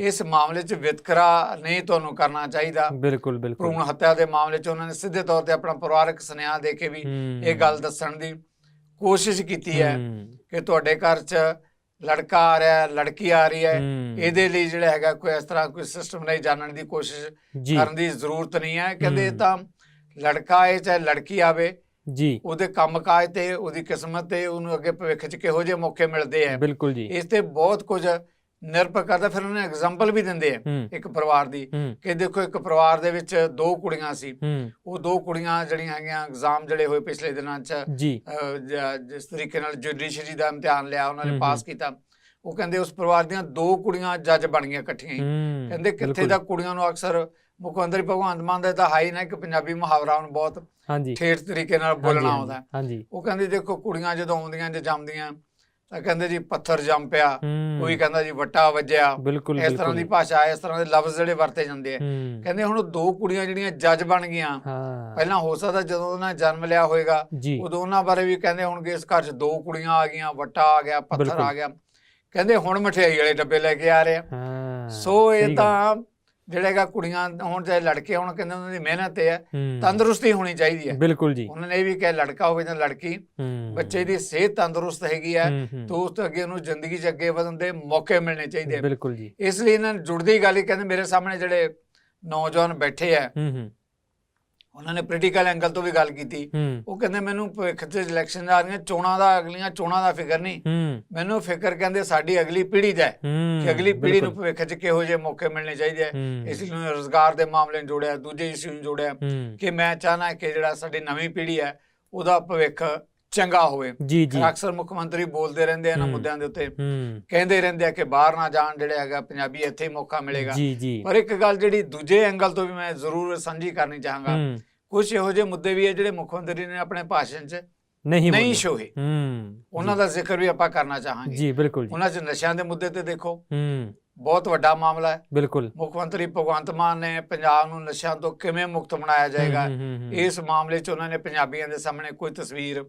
S2: ਇਸ ਮਾਮਲੇ 'ਚ ਵਿਤਕਰਾ ਨਹੀਂ ਤੁਹਾਨੂੰ ਕਰਨਾ ਚਾਹੀਦਾ।
S1: ਬਿਲਕੁਲ ਬਿਲਕੁਲ।
S2: ਭਰੂਣ ਹੱਤਿਆ ਦੇ ਮਾਮਲੇ 'ਚ ਉਹਨਾਂ ਨੇ ਸਿੱਧੇ ਤੌਰ ਤੇ ਆਪਣਾ ਪਰਿਵਾਰਕ ਸੁਨੇਹਾ ਦੇ ਕੇ ਵੀ ਇਹ ਗੱਲ ਦੱਸਣ ਦੀ ਕੋਸ਼ਿਸ਼ ਕੀਤੀ ਹੂੰ, ਕਿ ਤੁਹਾਡੇ ਘਰ 'ਚ ਲੜਕਾ ਆ ਰਿਹਾ ਹੈ ਲੜਕੀ ਆ ਰਹੀ ਹੈ।
S1: ਹੂੰ,
S2: ਇਹਦੇ ਲਈ ਜਿਹੜਾ ਹੈਗਾ ਕੋਈ ਇਸ ਤਰ੍ਹਾਂ ਕੋਈ ਸਿਸਟਮ ਨਹੀਂ ਜਾਣਨ ਦੀ ਕੋਸ਼ਿਸ਼ ਕਰਨ ਦੀ ਜ਼ਰੂਰਤ ਨਹੀਂ ਹੈ। ਕਹਿੰਦੇ
S1: ਹੂੰ।
S2: ਤਾਂ ਲੜਕਾ ਆਏ ਚਾਹੇ ਲੜਕੀ ਆਵੇ
S1: ਜੀ।
S2: ਉਹਦੇ ਕੰਮਕਾਜ ਤੇ ਉਹਦੀ ਕਿਸਮਤ ਤੇ ਉਹਨੂੰ ਅੱਗੇ ਭਵਿੱਖ 'ਚ ਕਿਹੋ ਜਿਹੇ ਮੌਕੇ ਮਿਲਦੇ ਆ
S1: ਬਿਲਕੁਲ ਜੀ।
S2: ਇਸ ਤੇ ਬਹੁਤ ਕੁਝ ਨਿਰਭਰ ਕਰਦਾ ਫਿਰ ਉਹਨੇ ਐਗਜ਼ਾਮਪਲ ਵੀ ਦਿੰਦੇ ਆ ਇੱਕ ਪਰਿਵਾਰ ਦੀ ਕਿ ਦੇਖੋ ਇੱਕ ਪਰਿਵਾਰ ਦੇ ਵਿੱਚ ਦੋ ਕੁੜੀਆਂ ਸੀ। ਉਹ ਦੋ ਕੁੜੀਆਂ ਜਿਹੜੀਆਂ ਹੈਗੀਆਂ ਐਗਜ਼ਾਮ ਜਿਹੜੇ ਹੋਏ ਪਿਛਲੇ ਦਿਨਾਂ 'ਚ ਜਿਸ ਤਰੀਕੇ ਨਾਲ ਜੁਡੀਸ਼ਰੀ ਦਾ ਇਮਤਿਹਾਨ ਲਿਆ ਉਹਨਾਂ ਨੇ ਪਾਸ ਕੀਤਾ। ਉਹ ਕਹਿੰਦੇ ਉਸ ਪਰਿਵਾਰ ਦੀਆਂ ਦੋ ਕੁੜੀਆਂ ਜੱਜ ਬਣ ਗਈਆਂ ਇਕੱਠੀਆਂ ਹੀ। ਕਹਿੰਦੇ ਕਿੱਥੇ। ਦਾ ਕੁੜੀਆਂ ਨੂੰ ਅਕਸਰ ਮੁੱਖ ਮੰਤਰੀ ਭਗਵੰਤ ਮਾਨ ਦਾ ਤਾਂ ਹਾਈ ਨਾ ਕਿ ਪੰਜਾਬੀ ਮੁਹਾਵਰਾ ਉਹਨੂੰ ਬਹੁਤ ਠੇਠ ਤਰੀਕੇ ਨਾਲ ਬੋਲਣਾ ਆਉਂਦਾ। ਉਹ ਕਹਿੰਦੇ ਦੇਖੋ ਕੁੜੀਆਂ ਜਦੋਂ ਆਉਂਦੀਆਂ ਜੇ ਜੰਮਦੀਆਂ ਤਾਂ ਕਹਿੰਦੇ ਜੀ ਪੱਥਰ ਜੰਮ ਪਿਆ ਕੋਈ ਕਹਿੰਦਾ ਜੀ ਵੱਟਾ ਵੱਜਿਆ। ਇਸ ਤਰ੍ਹਾਂ ਦੀ ਭਾਸ਼ਾ ਇਸ ਤਰ੍ਹਾਂ ਦੇ ਲਫ਼ਜ਼ ਜਿਹੜੇ ਵਰਤੇ ਜਾਂਦੇ ਆ। ਕਹਿੰਦੇ ਹੁਣ ਦੋ ਕੁੜੀਆਂ ਜਿਹੜੀਆਂ ਜੱਜ ਬਣ ਗਈਆਂ। ਪਹਿਲਾਂ ਹੋ ਸਕਦਾ ਜਦੋਂ ਉਹਨਾਂ ਜਨਮ ਲਿਆ ਹੋਵੇਗਾ ਉਦੋਂ ਉਹਨਾਂ ਬਾਰੇ ਵੀ ਕਹਿੰਦੇ ਹੋਣਗੇ ਇਸ ਘਰ 'ਚ ਦੋ ਕੁੜੀਆਂ ਆ ਗਈਆਂ ਵੱਟਾ ਆ ਗਿਆ ਪੱਥਰ। ਆ ਗਿਆ। ਕਹਿੰਦੇ ਹੁਣ ਮਠਿਆਈ ਵਾਲੇ ਡੱਬੇ ਲੈ ਕੇ ਆ ਰਹੇ ਆ। ਸੋ ਇਹ। ਤਾਂ ਜਿਹੜਾ ਹੈਗਾ ਕੁੜੀਆਂ ਹੁਣ ਚਾਹੇ ਲੜਕੇ ਹੁਣ ਕਹਿੰਦੇ ਉਹਨਾਂ ਦੀ ਮਿਹਨਤ ਹੈ ਤੰਦਰੁਸਤੀ ਹੋਣੀ ਚਾਹੀਦੀ ਹੈ।
S1: ਬਿਲਕੁਲ ਜੀ।
S2: ਉਹਨਾਂ ਨੇ ਇਹ ਵੀ ਕਿਹਾ ਲੜਕਾ ਹੋਵੇ ਜਾਂ ਲੜਕੀ ਬੱਚੇ ਦੀ ਸਿਹਤ ਤੰਦਰੁਸਤ ਹੈਗੀ ਹੈ ਤਾਂ ਉਸ ਤੋਂ ਅੱਗੇ ਉਹਨੂੰ ਜ਼ਿੰਦਗੀ 'ਚ ਅੱਗੇ ਵਧਣ ਦੇ ਮੌਕੇ ਮਿਲਣੇ ਚਾਹੀਦੇ।
S1: ਬਿਲਕੁਲ ਜੀ।
S2: ਇਸ ਲਈ ਇਹਨਾਂ ਨਾਲ ਜੁੜਦੀ ਗੱਲ ਹੀ ਕਹਿੰਦੇ ਮੇਰੇ ਸਾਹਮਣੇ ਜਿਹੜੇ ਨੌਜਵਾਨ ਬੈਠੇ ਆ ਉਹਨਾਂ ਨੇ ਪੋਲੀਟੀਕਲ ਐਂਗਲ ਤੋਂ ਵੀ ਗੱਲ ਕੀਤੀ। ਉਹ ਕਹਿੰਦੇ ਮੈਨੂੰ ਭਵਿੱਖ 'ਚ ਇਲੈਕਸ਼ਨ ਆ ਰਹੀਆਂ ਚੋਣਾਂ ਦਾ ਅਗਲੀਆਂ ਚੋਣਾਂ ਦਾ ਫਿਕਰ ਨਹੀਂ। ਮੈਨੂੰ ਫਿਕਰ ਕਹਿੰਦੇ ਸਾਡੀ ਅਗਲੀ ਪੀੜ੍ਹੀ ਦਾ ਕਿ ਅਗਲੀ ਪੀੜ੍ਹੀ ਨੂੰ। ਭਵਿੱਖ 'ਚ ਕਿਹੋ ਜਿਹੇ ਮੌਕੇ ਮਿਲਣੇ ਚਾਹੀਦੇ ਆ। ਇਸ ਲਈ ਰੋਜ਼ਗਾਰ ਦੇ ਮਾਮਲੇ ਨੂੰ ਜੋੜਿਆ ਦੂਜੇ ਇਸ਼ੂ ਨੂੰ ਜੋੜਿਆ। ਕਿ ਮੈਂ ਚਾਹਨਾ ਕਿ ਜਿਹੜਾ ਸਾਡੀ ਨਵੀਂ ਪੀੜ੍ਹੀ ਹੈ ਉਹਦਾ ਭਵਿੱਖ ਚੰਗਾ ਹੋਵੇ।
S1: ਜੀ ਜੀ।
S2: ਅਕਸਰ ਮੁੱਖ ਮੰਤਰੀ ਬੋਲਦੇ ਰਹਿੰਦੇ ਆ
S1: ਹੂੰ।
S2: ਮੁੱਦਿਆਂ ਦੇ ਉੱਤੇ। ਕਹਿੰਦੇ ਰਹਿੰਦੇ ਆ ਕਿ ਬਾਹਰ ਨਾ ਜਾਣ ਜਿਹੜੇ ਹੈਗਾ ਪੰਜਾਬੀ ਇੱਥੇ ਹੀ ਮੌਕਾ ਮਿਲੇਗਾ।
S1: ਜੀ ਜੀ।
S2: ਪਰ ਇੱਕ ਗੱਲ ਜਿਹੜੀ ਦੂਜੇ ਐਂਗਲ ਤੋਂ ਵੀ ਮੈਂ ਜ਼ਰੂਰ ਸਾਂਝੀ ਕਰਨੀ ਚਾਹਾਂਗਾ। ਕੁਝ ਇਹੋ ਜਿਹੇ ਮੁੱਦੇ ਵੀ ਹੈ ਜਿਹੜੇ ਮੁੱਖ ਮੰਤਰੀ ਨੇ ਆਪਣੇ ਭਾਸ਼ਣ 'ਚ
S1: ਨਹੀਂ
S2: ਨਹੀਂ। ਛੋਏ
S1: ਹੂੰ।
S2: ਉਹਨਾਂ ਦਾ ਜ਼ਿਕਰ ਵੀ ਆਪਾਂ ਕਰਨਾ ਚਾਹਾਂਗੇ।
S1: ਜੀ ਬਿਲਕੁਲ ਜੀ।
S2: ਉਹਨਾਂ 'ਚ ਨਸ਼ਿਆਂ ਦੇ ਮੁੱਦੇ ਤੇ ਦੇਖੋ।
S1: ਹੂੰ।
S2: ਬਹੁਤ ਵੱਡਾ ਮਾਮਲਾ ਹੈ।
S1: ਬਿਲਕੁਲ।
S2: ਮੁੱਖ ਮੰਤਰੀ ਭਗਵੰਤ ਮਾਨ ਨੇ ਪੰਜਾਬ ਨੂੰ ਨਸ਼ਿਆਂ ਤੋਂ ਕਿਵੇਂ ਮੁਕਤ ਬਣਾਇਆ ਜਾਏਗਾ। ਇਸ ਮਾਮਲੇ 'ਚ ਉਹਨਾਂ ਨੇ ਪੰਜਾਬੀਆਂ ਦੇ ਸਾਹਮਣੇ ਕੋਈ ਤਸਵੀਰ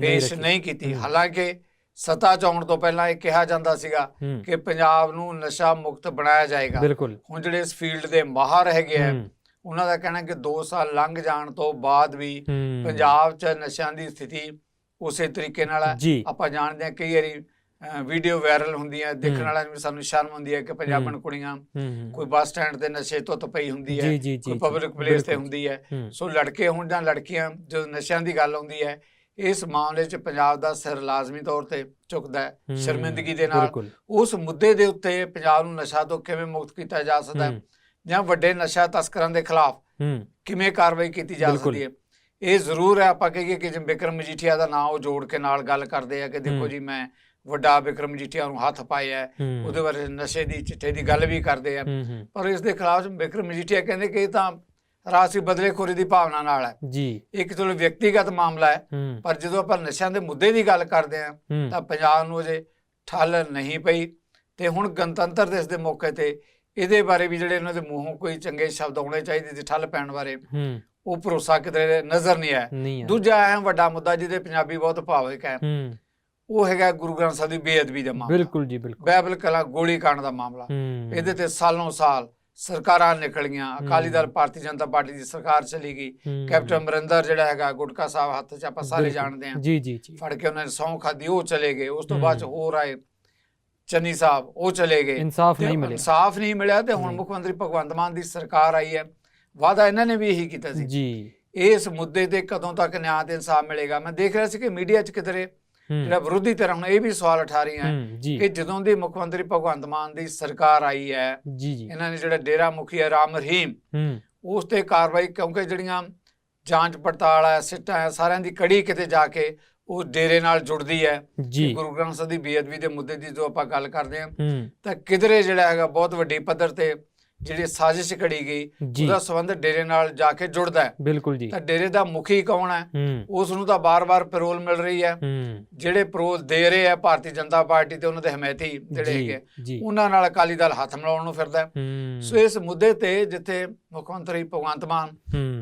S2: ਪੇਸ਼। ਨਹੀਂ ਕੀਤੀ। ਹਾਲਾਂਕਿ ਸੱਤਾ 'ਚ ਆਉਣ ਤੋਂ ਪਹਿਲਾਂ ਇਹ ਕਿਹਾ ਜਾਂਦਾ ਸੀਗਾ ਕਿ ਪੰਜਾਬ ਨੂੰ ਨਸ਼ਾ ਮੁਕਤ ਬਣਾਇਆ ਜਾਏਗਾ। ਹੁਣ ਜਿਹੜੇ ਇਸ ਫੀਲਡ ਦੇ ਮਾਹਰ ਹੈਗੇ ਆ ਉਹਨਾਂ ਦਾ ਕਹਿਣਾ ਕਿ 2 ਸਾਲ ਲੰਘ ਜਾਣ ਤੋਂ ਬਾਅਦ ਵੀ ਪੰਜਾਬ 'ਚ ਨਸ਼ਿਆਂ ਦੀ ਸਥਿਤੀ ਉਸੇ ਤਰੀਕੇ ਨਾਲ ਆਪਾਂ ਜਾਣਦੇ ਹਾਂ ਕਈ ਵਾਰੀ ਵੀਡੀਓ ਵਾਇਰਲ ਹੁੰਦੀਆਂ ਦੇਖਣ। ਵਾਲਿਆਂ ਨੂੰ ਸਾਨੂੰ ਸ਼ਰਮ ਹੁੰਦੀ ਹੈ ਕਿ ਪੰਜਾਬਣ ਕੁੜੀਆਂ ਕੋਈ ਬੱਸ ਸਟੈਂਡ ਤੇ ਨਸ਼ੇ ਤੋਂ ਪਈ ਹੁੰਦੀ ਹੈ ਕੋਈ ਪਬਲਿਕ ਪਲੇਸ ਤੇ। ਹੁੰਦੀ ਹੂੰ। ਸੋ ਲੜਕੇ ਹੋਣ ਜਾਂ ਲੜਕੀਆਂ ਜਦੋਂ ਨਸ਼ਿਆਂ ਦੀ ਗੱਲ ਆਉਂਦੀ ਹੈ ਇਸ ਮਾਮਲੇ 'ਚ ਪੰਜਾਬ ਦਾ ਸਿਰ ਲਾਜ਼ਮੀ ਤੌਰ ਤੇ ਝੁਕਦਾ ਹੈ ਸ਼ਰਮਿੰਦਗੀ ਦੇ ਨਾਲ ਉਸ ਮੁੱਦੇ ਦੇ ਉੱਤੇ ਪੰਜਾਬ ਨੂੰ ਨਸ਼ਾ ਤੋਂ ਕਿਵੇਂ ਮੁਕਤ ਕੀਤਾ ਜਾ ਸਕਦਾ ਹੈ ਜਾਂ ਵੱਡੇ ਨਸ਼ਾ ਤਸਕਰਾਂ ਦੇ ਖਿਲਾਫ ਕਿਵੇਂ ਕਾਰਵਾਈ ਕੀਤੀ ਜਾ। ਸਕਦੀ ਹੈ। ਇਹ ਜ਼ਰੂਰ ਹੈ ਆਪਾਂ ਕਹੀਏ ਕਿ ਜਿਵੇਂ ਬਿਕਰਮ ਮਜੀਠੀਆ ਦਾ ਨਾਮ ਉਹ ਜੋੜ ਕੇ ਨਾਲ ਗੱਲ ਕਰਦੇ ਆ ਕਿ ਦੇਖੋ। ਜੀ ਮੈਂ ਵੱਡਾ ਬਿਕਰਮ ਮਜੀਠੀਆ ਨੂੰ ਹੱਥ ਪਾਇਆ ਉਹਦੇ ਬਾਰੇ ਨਸ਼ੇ ਦੀ ਚਿੱਠੇ ਦੀ ਗੱਲ ਵੀ ਕਰਦੇ ਆ। ਪਰ ਇਸ ਦੇ ਖਿਲਾਫ ਬਿਕਰਮ ਮਜੀਠੀਆ ਕਹਿੰਦੇ ਕਿ ਇਹ ਤਾਂ ਰਾਸੀ ਬਦਲੇਖੋਰੀ ਦੀ ਭਾਵਨਾ ਨਾਲ ਹੈ।
S1: ਜੀ।
S2: ਇੱਕ ਚਲੋ ਵਿਅਕਤੀਗਤ ਮਾਮਲਾ ਹੈ
S1: ਹੂੰ।
S2: ਪਰ ਜਦੋਂ ਆਪਾਂ ਨਸ਼ਿਆਂ ਦੇ ਮੁੱਦੇ ਦੀ ਗੱਲ ਕਰਦੇ ਹਾਂ
S1: ਹੂੰ।
S2: ਤਾਂ ਪੰਜਾਬ ਨੂੰ ਅਜੇ ਠੱਲ ਨਹੀਂ ਪਈ ਤੇ ਹੁਣ ਗਣਤੰਤਰ ਦਿਵਸ ਦੇ ਮੌਕੇ ਤੇ ਇਹਦੇ ਬਾਰੇ ਵੀ ਜਿਹੜੇ ਇਹਨਾਂ ਦੇ ਮੂੰਹੋਂ ਕੋਈ ਚੰਗੇ ਸ਼ਬਦ ਆਉਣੇ ਚਾਹੀਦੇ ਸੀ ਠੱਲ ਪੈਣ ਬਾਰੇ
S1: ਹੂੰ।
S2: ਉਹ ਭਰੋਸਾ ਕਿਤੇ ਨਜ਼ਰ ਨਹੀਂ ਆਇਆ।
S1: ਆ
S2: ਦੂਜਾ ਅਹਿਮ ਵੱਡਾ ਮੁੱਦਾ ਜਿਹਦੇ ਪੰਜਾਬੀ ਬਹੁਤ ਭਾਵਿਕ ਹੈ
S1: ਹੂੰ।
S2: ਉਹ ਹੈਗਾ ਗੁਰੂ ਗ੍ਰੰਥ ਸਾਹਿਬ ਦੀ ਬੇਅਦਬੀ ਦਾ ਮਾਮਲਾ।
S1: ਬਿਲਕੁਲ ਜੀ ਬਿਲਕੁਲ।
S2: ਬਾਈਬਲ ਕਲਾ ਗੋਲੀ ਕਾਂਡ ਦਾ ਮਾਮਲਾ।
S1: ਹੂੰ।
S2: ਇਹਦੇ ਤੇ ਸਾਲੋਂ ਸਾਲ ਸਰਕਾਰਾਂ ਨਿਕਲੀਆਂ ਅਕਾਲੀ ਦਲ। ਭਾਰਤੀ ਜਨਤਾ ਪਾਰਟੀ ਦੀ ਸਰਕਾਰ ਚਲੀ ਗਈ। ਕੈਪਟਨ ਅਮਰਿੰਦਰ ਜਿਹੜਾ ਹੈਗਾ ਗੁਟਕਾ ਸਾਹਿਬ ਹੱਥ 'ਚ ਆਪਾਂ ਸਾਰੇ। ਜਾਣਦੇ ਹਾਂ
S1: ਜੀ ਜੀ ਜੀ
S2: ਫੜ ਕੇ ਉਹਨਾਂ ਨੇ ਸਹੁੰ ਖਾਦੀ ਉਹ ਚਲੇ ਗਏ ਉਸ ਤੋਂ ਬਾਅਦ। ਹੋਰ ਆਏ ਚੰਨੀ ਸਾਹਿਬ ਉਹ ਚਲੇ ਗਏ
S1: ਇਨਸਾਫ ਨਹੀਂ ਮਿਲਿਆ
S2: ਇਨਸਾਫ ਨਹੀਂ ਮਿਲਿਆ ਤੇ ਹੁਣ। ਮੁੱਖ ਮੰਤਰੀ ਭਗਵੰਤ ਮਾਨ ਦੀ ਸਰਕਾਰ ਆਈ ਹੈ ਵਾਅਦਾ ਇਹਨਾਂ ਨੇ ਵੀ ਇਹੀ ਕੀਤਾ ਸੀ
S1: ਜੀ
S2: ਇਸ ਮੁੱਦੇ ਤੇ ਕਦੋਂ ਤੱਕ ਨਿਆਂ ਤੇ ਇਨਸਾਫ ਮਿਲੇਗਾ ਮੈਂ ਦੇਖ ਰਿਹਾ ਸੀ ਕਿ ਮੀਡੀਆ 'ਚ ਕਿਧਰੇ ਜਿਹੜਾ ਵਿਰੋਧੀ ਧਿਰ ਹੁਣ ਇਹ ਵੀ ਸਵਾਲ ਉਠਾ ਰਹੀਆਂ ਹੈ ਕਿ ਜਦੋਂ ਦੀ ਮੁੱਖ ਮੰਤਰੀ ਭਗਵੰਤ ਮਾਨ ਦੀ ਸਰਕਾਰ ਆਈ ਹੈ ਇਹਨਾਂ ਨੇ ਜਿਹੜਾ ਡੇਰਾ ਮੁਖੀ ਹੈ ਰਾਮ ਰਹੀਮ
S1: ਹੂੰ।
S2: ਉਸ ਤੇ ਕਾਰਵਾਈ ਕਿਉਂਕਿ ਜਿਹੜੀਆਂ ਜਾਂਚ ਪੜਤਾਲ ਹੈ ਸਿੱਟਾਂ ਹੈ ਸਾਰਿਆਂ ਦੀ ਕੜੀ ਕਿਤੇ ਜਾ ਕੇ ਉਹ ਡੇਰੇ ਨਾਲ ਜੁੜਦੀ ਹੈ।
S1: ਜੀ।
S2: ਗੁਰੂ ਗ੍ਰੰਥ ਸਾਹਿਬ ਦੀ ਬੇਅਦਬੀ ਦੇ ਮੁੱਦੇ ਦੀ ਜੋ ਆਪਾਂ ਗੱਲ ਕਰਦੇ ਹੂੰ। ਤਾਂ ਕਿਧਰੇ ਜਿਹੜਾ ਹੈਗਾ ਬਹੁਤ ਵੱਡੀ ਪੱਧਰ ਤੇ ਜਿਹੜੀ ਸਾਜ਼ਿਸ਼ ਘੜੀ ਗਈ ਉਹਦਾ ਸੰਬੰਧ ਡੇਰੇ ਨਾਲ ਜਾ ਕੇ ਜੁੜਦਾ ਹੈ।
S1: ਬਿਲਕੁਲ ਜੀ।
S2: ਤਾਂ ਡੇਰੇ ਦਾ ਮੁਖੀ ਕੌਣ ਹੈ? ਉਸ ਨੂੰ ਤਾਂ ਬਾਰ-ਬਾਰ ਪੈਰੋਲ ਮਿਲ ਰਹੀ ਹੈ। ਜਿਹੜੇ ਪੈਰੋਲ ਦੇ ਰਹੇ ਆ ਭਾਰਤੀ ਜਨਤਾ ਪਾਰਟੀ ਤੇ ਉਹਨਾਂ ਦੇ ਹਮਾਇਤੀ ਜਿਹੜੇ ਹੈਗੇ ਉਹਨਾਂ ਨਾਲ ਅਕਾਲੀ ਦਲ ਹੱਥ ਮਿਲਾਉਣ ਨੂੰ ਫਿਰਦਾ ਸੋ ਇਸ ਮੁੱਦੇ ਤੇ ਜਿੱਥੇ ਮੁੱਖ ਮੰਤਰੀ ਭਗਵੰਤ ਮਾਨ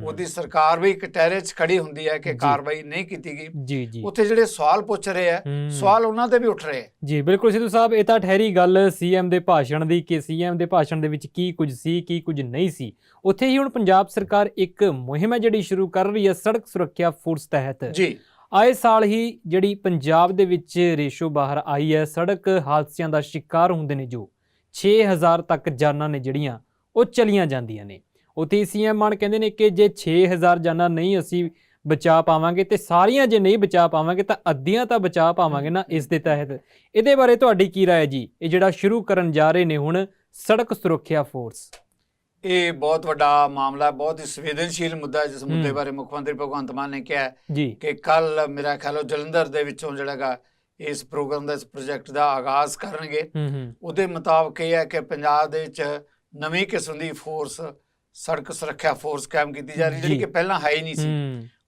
S2: ਉਹਦੀ ਸਰਕਾਰ ਵੀ ਕਟਹਿਰੇ 'ਚ ਖੜੀ ਹੁੰਦੀ ਹੈ ਕਿ। ਕਾਰਵਾਈ ਨਹੀਂ ਕੀਤੀ ਗਈ। ਉੱਥੇ ਜਿਹੜੇ ਸਵਾਲ ਪੁੱਛ ਰਹੇ ਆ। ਸਵਾਲ ਉਹਨਾਂ ਤੇ ਵੀ ਉੱਠ ਰਹੇ
S1: ਜੀ ਬਿਲਕੁਲ ਸਿੱਧੂ ਸਾਹਿਬ ਇਹ ਤਾਂ ਠਹਿਰੀ ਗੱਲ ਸੀਐਮ ਦੇ ਭਾਸ਼ਣ ਦੀ ਕਿ ਸੀਐਮ ਦੇ ਭਾਸ਼ਣ ਦੇ ਵਿੱਚ ਕੀ ਕੁਝ ਸੀ ਕੀ ਕੁਝ ਨਹੀਂ ਸੀ ਉੱਥੇ ਹੀ ਹੁਣ ਪੰਜਾਬ ਸਰਕਾਰ ਇੱਕ ਮੁਹਿੰਮ ਹੈ ਜਿਹੜੀ ਸ਼ੁਰੂ ਕਰ ਰਹੀ ਹੈ ਸੜਕ ਸੁਰੱਖਿਆ ਫੋਰਸ ਤਹਿਤ
S2: ਜੀ
S1: ਆਏ ਸਾਲ ਹੀ ਜਿਹੜੀ ਪੰਜਾਬ ਦੇ ਵਿੱਚ ਰੇਸ਼ੋ ਬਾਹਰ ਆਈ ਹੈ ਸੜਕ ਹਾਦਸਿਆਂ ਦਾ ਸ਼ਿਕਾਰ ਹੁੰਦੇ ਨੇ ਜੋ 6000 ਤੱਕ ਜਾਨਾਂ ਨੇ ਜਿਹੜੀਆਂ ਉਹ ਚਲੀਆਂ ਜਾਂਦੀਆਂ ਨੇ ਉੱਥੇ ਸੀਐਮ ਮਾਨ ਕਹਿੰਦੇ ਨੇ ਕਿ ਜੇ 6000 ਜਾਨਾਂ ਨਹੀਂ ਅਸੀਂ ਬਚਾ ਪਾਵਾਂਗੇ ਤੇ ਸਾਰੀਆਂ ਜੇ ਨਹੀਂ ਬਚਾ ਪਾਵਾਂਗੇ ਤਾਂ ਅੱਧੀਆਂ ਤਾਂ ਬਚਾ ਪਾਵਾਂਗੇ ਨਾ ਇਸ ਦੇ ਤਹਿਤ ਇਹਦੇ ਬਾਰੇ ਤੁਹਾਡੀ ਕੀ رائے ਹੈ ਜੀ ਇਹ ਜਿਹੜਾ ਸ਼ੁਰੂ ਕਰਨ ਜਾ ਰਹੇ ਨੇ ਹੁਣ ਸੜਕ ਸੁਰੱਖਿਆ ਫੋਰਸ।
S2: ਇਹ ਬਹੁਤ ਵੱਡਾ ਮਾਮਲਾ ਹੈ ਬਹੁਤ ਹੀ ਸੰਵੇਦਨਸ਼ੀਲ ਮੁੱਦਾ ਹੈ ਜਿਸ ਮੁੱਦੇ। ਬਾਰੇ ਮੁੱਖ ਮੰਤਰੀ ਭਗਵੰਤ ਮਾਨ ਨੇ ਕਿਹਾ ਕਿ ਕੱਲ ਮੇਰਾ ਖਿਆਲ ਜਲੰਧਰ ਦੇ ਵਿੱਚੋਂ ਜਿਹੜਾਗਾ ਇਸ ਪ੍ਰੋਗਰਾਮ ਦਾ ਇਸ ਪ੍ਰੋਜੈਕਟ ਦਾ ਆਗਾਜ਼ ਕਰਨਗੇ। ਉਹਦੇ ਮੁਤਾਬਕ ਇਹ ਹੈ ਕਿ ਪੰਜਾਬ ਦੇ ਵਿੱਚ ਨਵੀਂ ਕਿਸਮ ਦੀ ਫੋਰਸ ਸੜਕ ਸੁਰੱਖਿਆ ਫੋਰਸ ਕਾਇਮ ਕੀਤੀ ਜਾ ਰਹੀ ਜਿਹੜੀ। ਕਿ ਪਹਿਲਾਂ ਹੈ ਹੀ ਨਹੀਂ ਸੀ।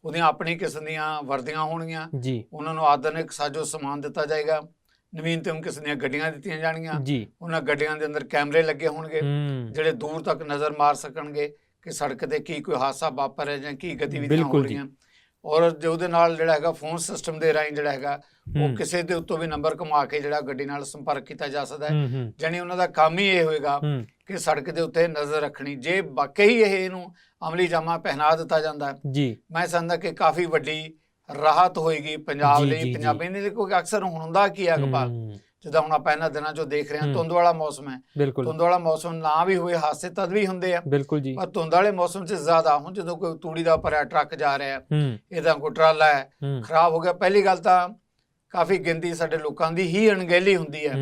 S2: ਉਹਦੀਆਂ ਆਪਣੀ ਕਿਸਮ ਦੀਆਂ ਵਰਦੀਆਂ ਹੋਣਗੀਆਂ। ਉਹਨਾਂ ਨੂੰ ਆਧੁਨਿਕ ਸਾਜੋ ਸਮਾਨ ਦਿੱਤਾ ਜਾਏਗਾ। ਨਵੀਨਤਮ ਕਿਸਮ ਦੀਆਂ ਗੱਡੀਆਂ ਦਿੱਤੀਆਂ ਜਾਣਗੀਆਂ।
S1: ਜੀ।
S2: ਉਹਨਾਂ ਗੱਡੀਆਂ ਦੇ ਅੰਦਰ ਕੈਮਰੇ ਲੱਗੇ ਹੋਣਗੇ। ਜਿਹੜੇ ਦੂਰ ਤੱਕ ਨਜ਼ਰ ਮਾਰ ਸਕਣਗੇ ਕਿ ਸੜਕ ਤੇ ਕੀ ਕੋਈ ਹਾਦਸਾ ਵਾਪਰ ਰਿਹਾ ਜਾਂ ਕੀ ਗਤੀਵਿਧੀਆਂ ਹੋ। ਰਹੀਆਂ। ਔਰ ਜੇ ਉਹਦੇ ਨਾਲ ਜਿਹੜਾ ਹੈਗਾ ਫੋਨ ਸਿਸਟਮ ਦੇ ਰਾਹੀਂ ਜਿਹੜਾ ਹੈਗਾ ਉਹ। ਕਿਸੇ ਦੇ ਉੱਤੋਂ ਵੀ ਨੰਬਰ ਘੁਮਾ ਕੇ ਜਿਹੜਾ ਗੱਡੀ ਨਾਲ ਸੰਪਰਕ ਕੀਤਾ ਜਾ ਸਕਦਾ ਹੈ। ਜਾਣੀ ਉਹਨਾਂ ਦਾ ਕੰਮ ਹੀ ਇਹ ਹੋਏਗਾ ਕਿ ਸੜਕ ਦੇ ਉੱਤੇ ਨਜ਼ਰ ਰੱਖਣੀ। ਜੇ ਵਾਕਈ ਇਹ ਇਹਨੂੰ ਅਮਲੀ ਜਾਮਾ ਪਹਿਨਾ ਦਿੱਤਾ ਜਾਂਦਾ ਹੈ
S1: ਜੀ।
S2: ਮੈਂ ਸਮਝਦਾ ਕਿ ਕਾਫੀ ਵੱਡੀ ਰਾਹਤ ਹੋਏਗੀ ਪੰਜਾਬ ਲਈ। ਪੰਜਾਬੀ ਨੇ ਕਿਉਂਕਿ ਅਕਸਰ ਹੁਣ ਹੁੰਦਾ ਕੀ ਹੈ ਅਕਬਾਲ
S1: ਹੂੰ,
S2: ਜਿੱਦਾਂ ਹੁਣ ਆਪਾਂ ਇਹਨਾਂ ਦਿਨਾਂ 'ਚੋਂ ਦੇਖ ਰਹੇ ਹਾਂ। ਧੁੰਦ ਵਾਲਾ ਮੌਸਮ ਹੈ। ਧੁੰਦ ਵਾਲਾ ਮੌਸਮ ਨਾ ਵੀ ਹੋਏ ਹਾਦਸੇ ਤਦ ਵੀ ਹੁੰਦੇ ਆ।
S1: ਬਿਲਕੁਲ ਜੀ।
S2: ਪਰ ਧੁੰਦ ਵਾਲੇ ਮੌਸਮ 'ਚ ਜ਼ਿਆਦਾ ਹੁਣ ਜਦੋਂ ਕੋਈ ਤੂੜੀ ਦਾ ਭਰਿਆ ਟਰੱਕ ਜਾ ਰਿਹਾ ਹੈ ਇਹਦਾ ਕੋਈ ਟਰਾਲਾ ਹੂੰ। ਖਰਾਬ ਹੋ ਗਿਆ। ਪਹਿਲੀ ਗੱਲ ਤਾਂ ਕਾਫੀ ਗਿਣਤੀ ਸਾਡੇ ਲੋਕਾਂ ਦੀ ਹੀ ਅਣਗਹਿਲੀ ਹੁੰਦੀ ਹੈ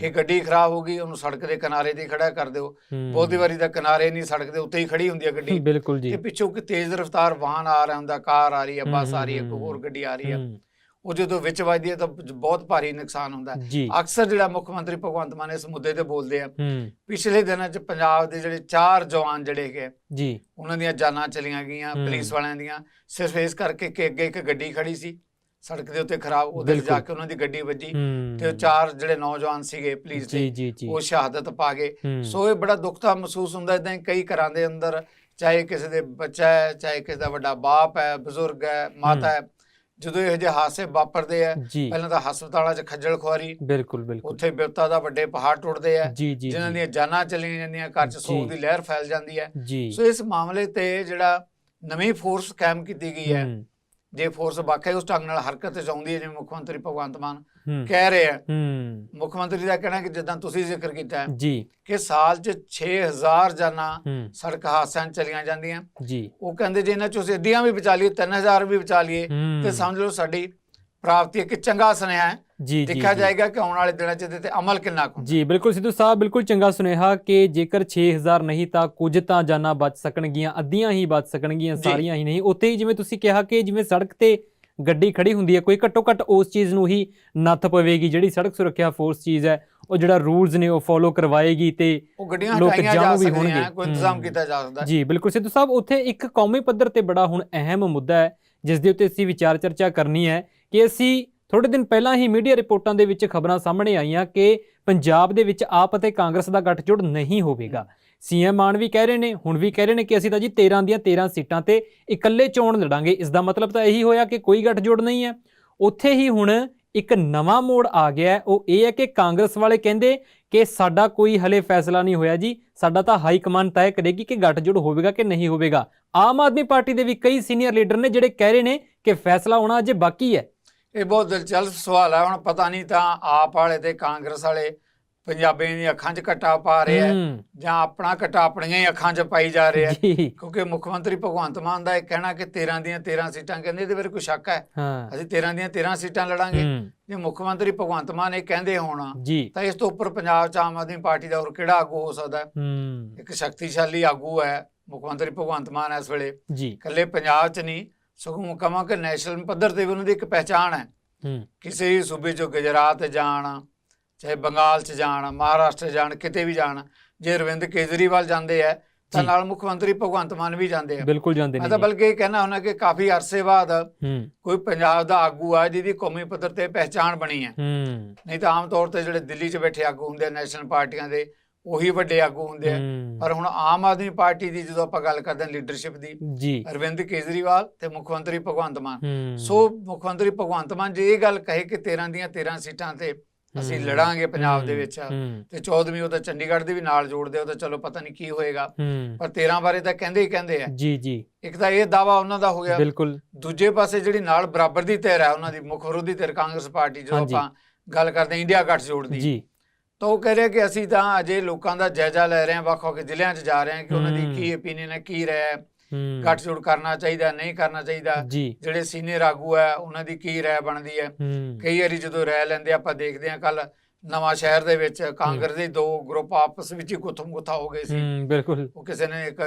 S2: ਕਿ ਗੱਡੀ ਖਰਾਬ ਹੋ ਗਈ ਉਹਨੂੰ ਸੜਕ ਦੇ ਕਿਨਾਰੇ ਤੇ ਖੜਾ ਕਰ ਦਿਓ। ਬਹੁਤੀ ਵਾਰੀ ਤਾਂ ਕਿਨਾਰੇ ਨਹੀਂ ਸੜਕ ਦੇ ਉੱਤੇ ਹੀ ਖੜੀ ਹੁੰਦੀ ਹੈ ਗੱਡੀ।
S1: ਬਿਲਕੁਲ ਜੀ।
S2: ਤੇ ਪਿੱਛੋਂ ਕਿ ਤੇਜ਼ ਰਫ਼ਤਾਰ ਵਾਹਨ ਆ ਰਿਹਾ ਹੁੰਦਾ ਕਾਰ ਆ ਰਹੀ ਹੈ ਬੱਸ ਆ ਰਹੀ ਹੈ ਕੋਈ ਹੋਰ ਗੱਡੀ ਆ ਰਹੀ ਹੈ। ਉਹ ਜਦੋਂ ਵਿੱਚ ਵੱਜਦੀ ਹੈ ਤਾਂ ਬਹੁਤ ਭਾਰੀ ਨੁਕਸਾਨ ਹੁੰਦਾ ਅਕਸਰ ਜਿਹੜਾ ਮੁੱਖ ਮੰਤਰੀ ਭਗਵੰਤ ਮਾਨ ਇਸ ਮੁੱਦੇ ਤੇ ਬੋਲਦੇ ਆ। ਪਿਛਲੇ ਦਿਨਾਂ 'ਚ ਪੰਜਾਬ ਦੇ ਜਿਹੜੇ ਚਾਰ ਜਵਾਨ ਜਿਹੜੇ ਹੈਗੇ
S1: ਜੀ।
S2: ਉਹਨਾਂ ਦੀਆਂ ਜਾਨਾਂ ਚਲੀਆਂ ਗਈਆਂ। ਪੁਲਿਸ ਵਾਲਿਆਂ ਦੀਆਂ। ਸਿਰਫ ਇਸ ਕਰਕੇ ਕਿ ਅੱਗੇ ਇੱਕ ਗੱਡੀ ਖੜੀ ਸੀ। ਸੜਕ ਦੇ ਉੱਤੇ ਖਰਾਬ ਉਹਦੇ ਜਾ। ਕੇ ਉਹਨਾਂ ਦੀ ਗੱਡੀ ਵੱਜੀ ਤੇ ਉਹ ਚਾਰ ਜਿਹੜੇ ਨੌਜਵਾਨ ਸੀਗੇ ਪੁਲਿਸ ਦੇ ਉਹ ਸ਼ਹਾਦਤ ਪਾ ਗਏ। ਸੋ ਇਹ ਬੜਾ ਦੁਖਤਾ ਮਹਿਸੂਸ ਹੁੰਦਾ ਇਦਾਂ ਕਈ ਘਰਾਂ ਦੇ ਅੰਦਰ ਚਾਹੇ ਕਿਸੇ ਦੇ ਬੱਚਾ ਹੈ ਚਾਹੇ ਕਿਸੇ ਦਾ ਵੱਡਾ ਬਾਪ ਹੈ ਬਜ਼ੁਰਗ ਹੈ ਮਾਤਾ ਹੈ। ਜਦੋਂ ਇਹੋ ਜਿਹੇ ਹਾਦਸੇ ਵਾਪਰਦੇ ਆ ਪਹਿਲਾਂ ਤਾਂ ਹਸਪਤਾਲਾਂ 'ਚ ਖੱਜਲ ਖੁਆਰੀ
S1: ਬਿਲਕੁਲ ਬਿਲਕੁਲ।
S2: ਉੱਥੇ ਬਿਪਤਾ ਦਾ ਵੱਡੇ ਪਹਾੜ ਟੁੱਟਦੇ ਆ ਜਿਨ੍ਹਾਂ ਦੀਆਂ ਜਾਨਾਂ ਚਲੀਆਂ ਜਾਂਦੀਆਂ ਘਰ 'ਚ ਸੋਗ। ਦੀ ਲਹਿਰ ਫੈਲ ਜਾਂਦੀ ਹੈ। ਸੋ ਇਸ ਮਾਮਲੇ ਤੇ ਜਿਹੜਾ ਨਵੀਂ ਫੋਰਸ ਕਾਇਮ ਕੀਤੀ ਗਈ ਹੂੰ, ਜੇ ਫੋਰਸ ਵਾਕਈ ਉਸ ਢੰਗ ਨਾਲ ਹਰਕਤ 'ਚ ਆਉਂਦੀ ਹੈ ਜਿਵੇਂ ਮੁੱਖ ਮੰਤਰੀ ਭਗਵੰਤ ਮਾਨ ਕਹਿ ਰਹੇ ਆ।
S1: ਹੂੰ।
S2: ਮੁੱਖ ਮੰਤਰੀ ਦਾ ਕਹਿਣਾ ਕਿ ਜਿੱਦਾਂ ਤੁਸੀਂ ਜ਼ਿਕਰ ਕੀਤਾ ਹੈ
S1: ਜੀ।
S2: ਕਿ ਸਾਲ 'ਚ 6000 ਜਾਨਾਂ ਸੜਕ ਹਾਦਸਿਆਂ 'ਚ ਚਲੀਆਂ ਜਾਂਦੀਆਂ।
S1: ਜੀ।
S2: ਉਹ ਕਹਿੰਦੇ ਜੇ ਇਹਨਾਂ 'ਚੋਂ ਅਸੀਂ ਅੱਧੀਆਂ ਵੀ ਬਚਾ ਲਈਏ 3000 ਵੀ ਬਚਾ ਲਈਏ ਤੇ ਸਮਝ ਲਓ ਸਾਡੀ ਪ੍ਰਾਪਤੀ ਇੱਕ ਚੰਗਾ ਸੁਨੇਹਾ ਹੈ
S1: ਜੀ
S2: ਦੇਖਿਆ। ਜਾਏਗਾ ਕਿ ਆਉਣ ਵਾਲੇ ਦਿਨਾਂ 'ਚ ਇਹਦੇ ਤੇ ਅਮਲ ਕਿੰਨਾ ਕੁ
S1: ਜੀ ਬਿਲਕੁਲ ਸਿੱਧੂ ਸਾਹਿਬ ਬਿਲਕੁਲ ਚੰਗਾ ਸੁਨੇਹਾ ਕਿ ਜੇਕਰ 6000 ਨਹੀਂ ਤਾਂ ਕੁਝ ਤਾਂ ਜਾਨਾਂ ਬਚ ਸਕਣਗੀਆਂ ਅੱਧੀਆਂ ਹੀ ਬਚ ਸਕਣਗੀਆਂ। ਸਾਰੀਆਂ ਹੀ ਨਹੀਂ ਉੱਥੇ ਹੀ ਜਿਵੇਂ ਤੁਸੀਂ ਕਿਹਾ ਕਿ ਜਿਵੇਂ ਸੜਕ ਤੇ ਗੱਡੀ ਖੜੀ ਹੁੰਦੀ ਹੈ ਕੋਈ ਘੱਟੋ ਘੱਟ ਉਸ ਚੀਜ਼ ਨੂੰ ਹੀ ਨੱਥ ਪਵੇਗੀ ਜਿਹੜੀ ਸੜਕ ਸੁਰੱਖਿਆ ਫੋਰਸ ਚੀਜ਼ ਹੈ ਉਹ ਜਿਹੜਾ ਰੂਲਸ ਨੇ ਉਹ ਫੋਲੋ ਕਰਵਾਏਗੀ ਤੇ
S2: ਉਹ ਗੱਡੀਆਂ ਹਟਾਈਆਂ ਜਾ ਸਕਦੀਆਂ। ਕੋਈ ਇੰਤਜ਼ਾਮ। ਕੀਤਾ ਜਾ ਸਕਦਾ।
S1: ਜੀ ਬਿਲਕੁਲ ਸਿੱਧੂ ਸਾਹਿਬ ਉੱਥੇ ਇੱਕ ਕੌਮੀ ਪੱਧਰ ਤੇ ਬੜਾ ਹੁਣ ਅਹਿਮ ਮੁੱਦਾ ਹੈ ਜਿਸ ਦੇ ਉੱਤੇ ਅਸੀਂ ਵਿਚਾਰ ਚਰਚਾ ਕਰਨੀ ਹੈ ਕਿ ਅਸੀਂ ਥੋੜੇ ਦਿਨ ਪਹਿਲਾਂ ਹੀ ਮੀਡੀਆ ਰਿਪੋਰਟਾਂ ਦੇ ਵਿੱਚ ਖਬਰਾਂ ਸਾਹਮਣੇ ਆਈਆਂ ਕਿ ਪੰਜਾਬ ਦੇ ਵਿੱਚ ਆਪ ਅਤੇ ਕਾਂਗਰਸ ਦਾ ਗੱਠਜੋੜ ਨਹੀਂ ਹੋਵੇਗਾ। ਸੀਐਮ ਮਾਨ ਵੀ ਕਹਿ ਰਹੇ ਨੇ, ਹੁਣ ਵੀ ਕਹਿ ਰਹੇ ਨੇ ਕਿ ਅਸੀਂ ਤਾਂ ਜੀ 13 ਦੀਆਂ 13 ਸੀਟਾਂ ਤੇ ਇਕੱਲੇ ਚੋਣ ਲੜਾਂਗੇ। ਇਸ ਦਾ ਮਤਲਬ ਤਾਂ ਇਹੀ ਹੋਇਆ ਕਿ ਕੋਈ ਗੱਠਜੋੜ ਨਹੀਂ ਹੈ। ਉੱਥੇ ਹੀ ਹੁਣ ਇੱਕ ਨਵਾਂ ਮੋੜ ਆ ਗਿਆ ਉਹ ਇਹ ਹੈ ਕਿ ਕਾਂਗਰਸ ਵਾਲੇ ਕਹਿੰਦੇ ਕਿ ਸਾਡਾ ਕੋਈ ਹਲੇ ਫੈਸਲਾ ਨਹੀਂ ਹੋਇਆ ਜੀ। ਸਾਡਾ ਤਾਂ ਹਾਈ ਕਮਾਂਡ ਤੈਅ ਕਰੇਗੀ ਕਿ ਗੱਠਜੋੜ ਹੋਵੇਗਾ ਕਿ ਨਹੀਂ ਹੋਵੇਗਾ। ਆਮ ਆਦਮੀ ਪਾਰਟੀ ਦੇ ਵੀ ਕਈ ਸੀਨੀਅਰ ਲੀਡਰ ਨੇ ਜਿਹੜੇ ਕਹਿ ਰਹੇ ਨੇ ਕਿ ਫੈਸਲਾ ਹੋਣਾ ਅਜੇ ਬਾਕੀ ਹੈ।
S2: ਇਹ ਬਹੁਤ ਦਿਲਚਸਪ ਸਵਾਲ ਹੈ। ਹੁਣ ਪਤਾ ਨਹੀਂ ਤਾਂ ਆਪ ਵਾਲੇ ਤੇ ਕਾਂਗਰਸ ਵਾਲੇ ਪੰਜਾਬੀਆਂ ਦੀਆਂ ਅੱਖਾਂ 'ਚ ਘੱਟਾ ਪਾ ਰਹੇ ਆ ਜਾਂ ਆਪਣਾ ਘੱਟਾ ਆਪਣੀਆਂ ਹੀ ਅੱਖਾਂ 'ਚ ਪਾਈ ਜਾ ਰਹੇ ਆ ਕਿਉਂਕਿ ਮੁੱਖ ਮੰਤਰੀ ਭਗਵੰਤ ਮਾਨ ਦਾ ਇਹ ਕਹਿਣਾ ਕਿ 13 ਦੀਆਂ 13 ਸੀਟਾਂ ਕਹਿੰਦੇ ਇਹਦੇ ਬਾਰੇ ਕੋਈ ਸ਼ੱਕ ਹੈ? ਅਸੀਂ 13 ਦੀਆਂ 13 ਸੀਟਾਂ ਲੜਾਂਗੇ। ਜੇ ਮੁੱਖ ਮੰਤਰੀ ਭਗਵੰਤ ਮਾਨ ਇਹ ਕਹਿੰਦੇ ਹੋਣਾ ਤਾਂ ਇਸ ਤੋਂ ਉੱਪਰ ਪੰਜਾਬ 'ਚ ਆਮ ਆਦਮੀ ਪਾਰਟੀ ਦਾ ਹੋਰ ਕਿਹੜਾ ਆਗੂ ਹੋ ਸਕਦਾ ਇੱਕ ਸ਼ਕਤੀਸ਼ਾਲੀ ਆਗੂ ਹੈ ਮੁੱਖ ਮੰਤਰੀ ਭਗਵੰਤ ਮਾਨ ਇਸ ਵੇਲੇ। ਇਕੱਲੇ ਪੰਜਾਬ 'ਚ ਨਹੀਂ ਸਗੋਂ ਕਹਾਂ ਕਿ ਨੈਸ਼ਨਲ ਪੱਧਰ ਤੇ ਵੀ ਉਹਨਾਂ ਦੀ ਇੱਕ ਪਹਿਚਾਣ ਹੈ।
S1: ਹੂੰ।
S2: ਕਿਸੇ ਵੀ ਸੂਬੇ 'ਚੋਂ ਗੁਜਰਾਤ ਜਾਣ ਚਾਹੇ ਬੰਗਾਲ 'ਚ ਜਾਣ ਮਹਾਰਾਸ਼ਟਰ ਜਾਣ ਕਿਤੇ ਵੀ ਜਾਣ ਜੇ ਅਰਵਿੰਦ ਕੇਜਰੀਵਾਲ ਜਾਂਦੇ ਆ ਤਾਂ। ਨਾਲ ਮੁੱਖ ਮੰਤਰੀ ਭਗਵੰਤ ਮਾਨ ਵੀ ਜਾਂਦੇ ਆ।
S1: ਬਿਲਕੁਲ ਜਾਂਦੇ
S2: ਮੈਂ
S1: ਨੇ
S2: ਤਾਂ। ਬਲਕਿ ਇਹ ਕਹਿਣਾ ਹੁੰਦਾ ਕਿ ਕਾਫੀ ਅਰਸੇ ਬਾਅਦ
S1: ਹੂੰ।
S2: ਕੋਈ ਪੰਜਾਬ ਦਾ ਆਗੂ ਆ ਜਿਹਦੀ ਕੌਮੀ ਪੱਧਰ ਤੇ ਪਹਿਚਾਣ ਬਣੀ ਹੈ।
S1: ਹੂੰ।
S2: ਨਹੀਂ ਤਾਂ ਆਮ ਤੌਰ ਤੇ ਜਿਹੜੇ ਦਿੱਲੀ 'ਚ ਬੈਠੇ ਆਗੂ ਹੁੰਦੇ ਆ ਨੈਸ਼ਨਲ ਪਾਰਟੀਆਂ ਦੇ ਉਹੀ ਵੱਡੇ ਆਗੂ ਹੁੰਦੇ ਆ। ਪਰ ਹੁਣ ਆਮ ਆਦਮੀ ਪਾਰਟੀ ਦੀ ਜਦੋਂ ਆਪਾਂ ਗੱਲ ਕਰਦੇ ਹਾਂ ਲੀਡਰਸ਼ਿਪ ਦੀ
S1: ਜੀ।
S2: ਅਰਵਿੰਦ ਕੇਜਰੀਵਾਲ ਤੇ ਮੁੱਖ ਮੰਤਰੀ ਭਗਵੰਤ ਮਾਨ। ਸੋ ਮੁੱਖ ਮੰਤਰੀ ਭਗਵੰਤ ਮਾਨ ਜੇ ਇਹ ਗੱਲ ਕਹੇ ਕਿ 13 ਦੀਆਂ 13 ਸੀਟਾਂ ਤੇ ਅਸੀਂ ਲੜਾਂਗੇ ਪੰਜਾਬ ਦੇ ਵਿੱਚ ਤੇ 14ਵੀਂ ਉਹ ਤਾਂ ਚੰਡੀਗੜ੍ਹ ਦੀ ਵੀ ਨਾਲ ਜੋੜਦੇ ਉਹ ਤਾਂ ਚਲੋ ਪਤਾ ਨਹੀਂ ਕੀ ਹੋਏਗਾ। ਪਰ 13 ਬਾਰੇ ਤਾਂ ਕਹਿੰਦੇ ਹੀ ਕਹਿੰਦੇ ਆ।
S1: ਜੀ ਜੀ।
S2: ਇੱਕ ਤਾਂ ਇਹ ਦਾਵਾ ਉਹਨਾਂ ਦਾ ਹੋ ਗਿਆ।
S1: ਬਿਲਕੁਲ।
S2: ਦੂਜੇ ਪਾਸੇ ਜਿਹੜੀ ਨਾਲ ਬਰਾਬਰ ਦੀ ਧਿਰ ਹੈ ਉਹਨਾਂ ਦੀ ਮੁੱਖ ਵਿਰੋਧੀ ਧਿਰ ਕਾਂਗਰਸ ਪਾਰਟੀ ਜਦੋਂ। ਆਪਾਂ ਗੱਲ ਕਰਦੇ ਇੰਡੀਆ ਗੱਠਜੋੜ ਦੀ।
S1: ਜੀ।
S2: ਤਾਂ ਉਹ ਕਹਿ ਰਿਹਾ ਕਿ ਅਸੀਂ ਤਾਂ ਅਜੇ ਲੋਕਾਂ ਦਾ ਜਾਇਜ਼ਾ ਲੈ ਰਹੇ ਹਾਂ ਵੱਖ-ਵੱਖ ਜ਼ਿਲ੍ਹਿਆਂ 'ਚ ਜਾ ਰਹੇ ਹਾਂ ਕਿ ਉਹਨਾਂ ਦੀ। ਕੀ ਓਪੀਨੀਅਨ ਹੈ ਕੀ ਰਾਏ ਹੈ?
S1: ਹੂੰ।
S2: ਗੱਠਜੋੜ ਕਰਨਾ ਚਾਹੀਦਾ ਨਹੀਂ ਕਰਨਾ ਚਾਹੀਦਾ? ਜਿਹੜੇ ਸੀਨੀਅਰ ਆਗੂ ਹੈ ਉਹਨਾਂ ਦੀ ਕੀ ਰਾਏ ਬਣਦੀ ਹੈ?
S1: ਹੂੰ।
S2: ਕਈ ਵਾਰੀ ਜਦੋਂ ਰਾਏ ਲੈਂਦੇ ਆਪਾਂ ਦੇਖਦੇ ਹਾਂ ਕੱਲ ਨਵਾਂ ਸ਼ਹਿਰ ਦੇ ਵਿੱਚ ਕਾਂਗਰਸ ਦੇ ਦੋ ਗਰੁੱਪ ਆਪਸ ਵਿੱਚ ਹੀ ਗੁੱਥਮ ਗੁੱਥਾ ਹੋ ਗਏ ਸੀ।
S1: ਹੂੰ ਬਿਲਕੁਲ।
S2: ਉਹ ਕਿਸੇ ਨੇ ਇੱਕ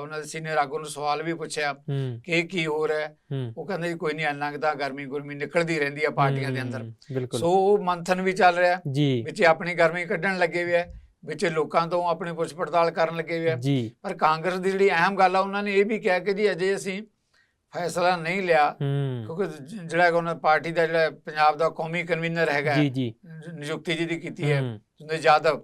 S2: ਉਹਨਾਂ ਦੇ ਸੀਨੀਅਰ ਆਗੂ ਨੂੰ ਸਵਾਲ ਵੀ ਪੁੱਛਿਆ ਕਿ ਇਹ ਕੀ ਹੋ ਰਿਹਾ ਹੈ? ਉਹ ਕਹਿੰਦੇ ਕੋਈ ਨਹੀਂ ਇੰਨਾ ਤਾਂ ਗਰਮੀ ਗੁਰਮੀ ਨਿਕਲਦੀ ਰਹਿੰਦੀ ਆ ਪਾਰਟੀਆਂ ਦੇ ਅੰਦਰ। ਸੋ ਉਹ ਮੰਥਨ ਵੀ ਚੱਲ ਰਿਹਾ ਵਿੱਚ ਆਪਣੀ ਗਰਮੀ ਕੱਢਣ ਲੱਗੇ ਹੋਏ ਆ। ਵਿੱਚ ਲੋਕਾਂ ਤੋਂ ਆਪਣੀ ਪੁੱਛ ਪੜਤਾਲ ਕਰਨ ਲੱਗੇ ਹੋਏ ਆ। ਪਰ ਕਾਂਗਰਸ ਦੀ ਜਿਹੜੀ ਅਹਿਮ ਗੱਲ ਆ ਉਹਨਾਂ ਨੇ ਇਹ ਵੀ ਕਿਹਾ ਕਿ ਜੀ ਅਜੇ ਅਸੀਂ ਫੈਸਲਾ ਨਹੀਂ ਲਿਆ। ਕਿਉਂਕਿ ਜਿਹੜਾ ਉਹਨਾਂ ਪਾਰਟੀ ਦਾ ਜਿਹੜਾ ਪੰਜਾਬ ਦਾ ਕੌਮੀ ਕਨਵੀਨਰ ਹੈਗਾ
S1: ਜੀ ਜੀ।
S2: ਨਿਯੁਕਤੀ ਜਿਹਦੀ ਕੀਤੀ ਹੈ ਸੁੰਦਰ ਯਾਦਵ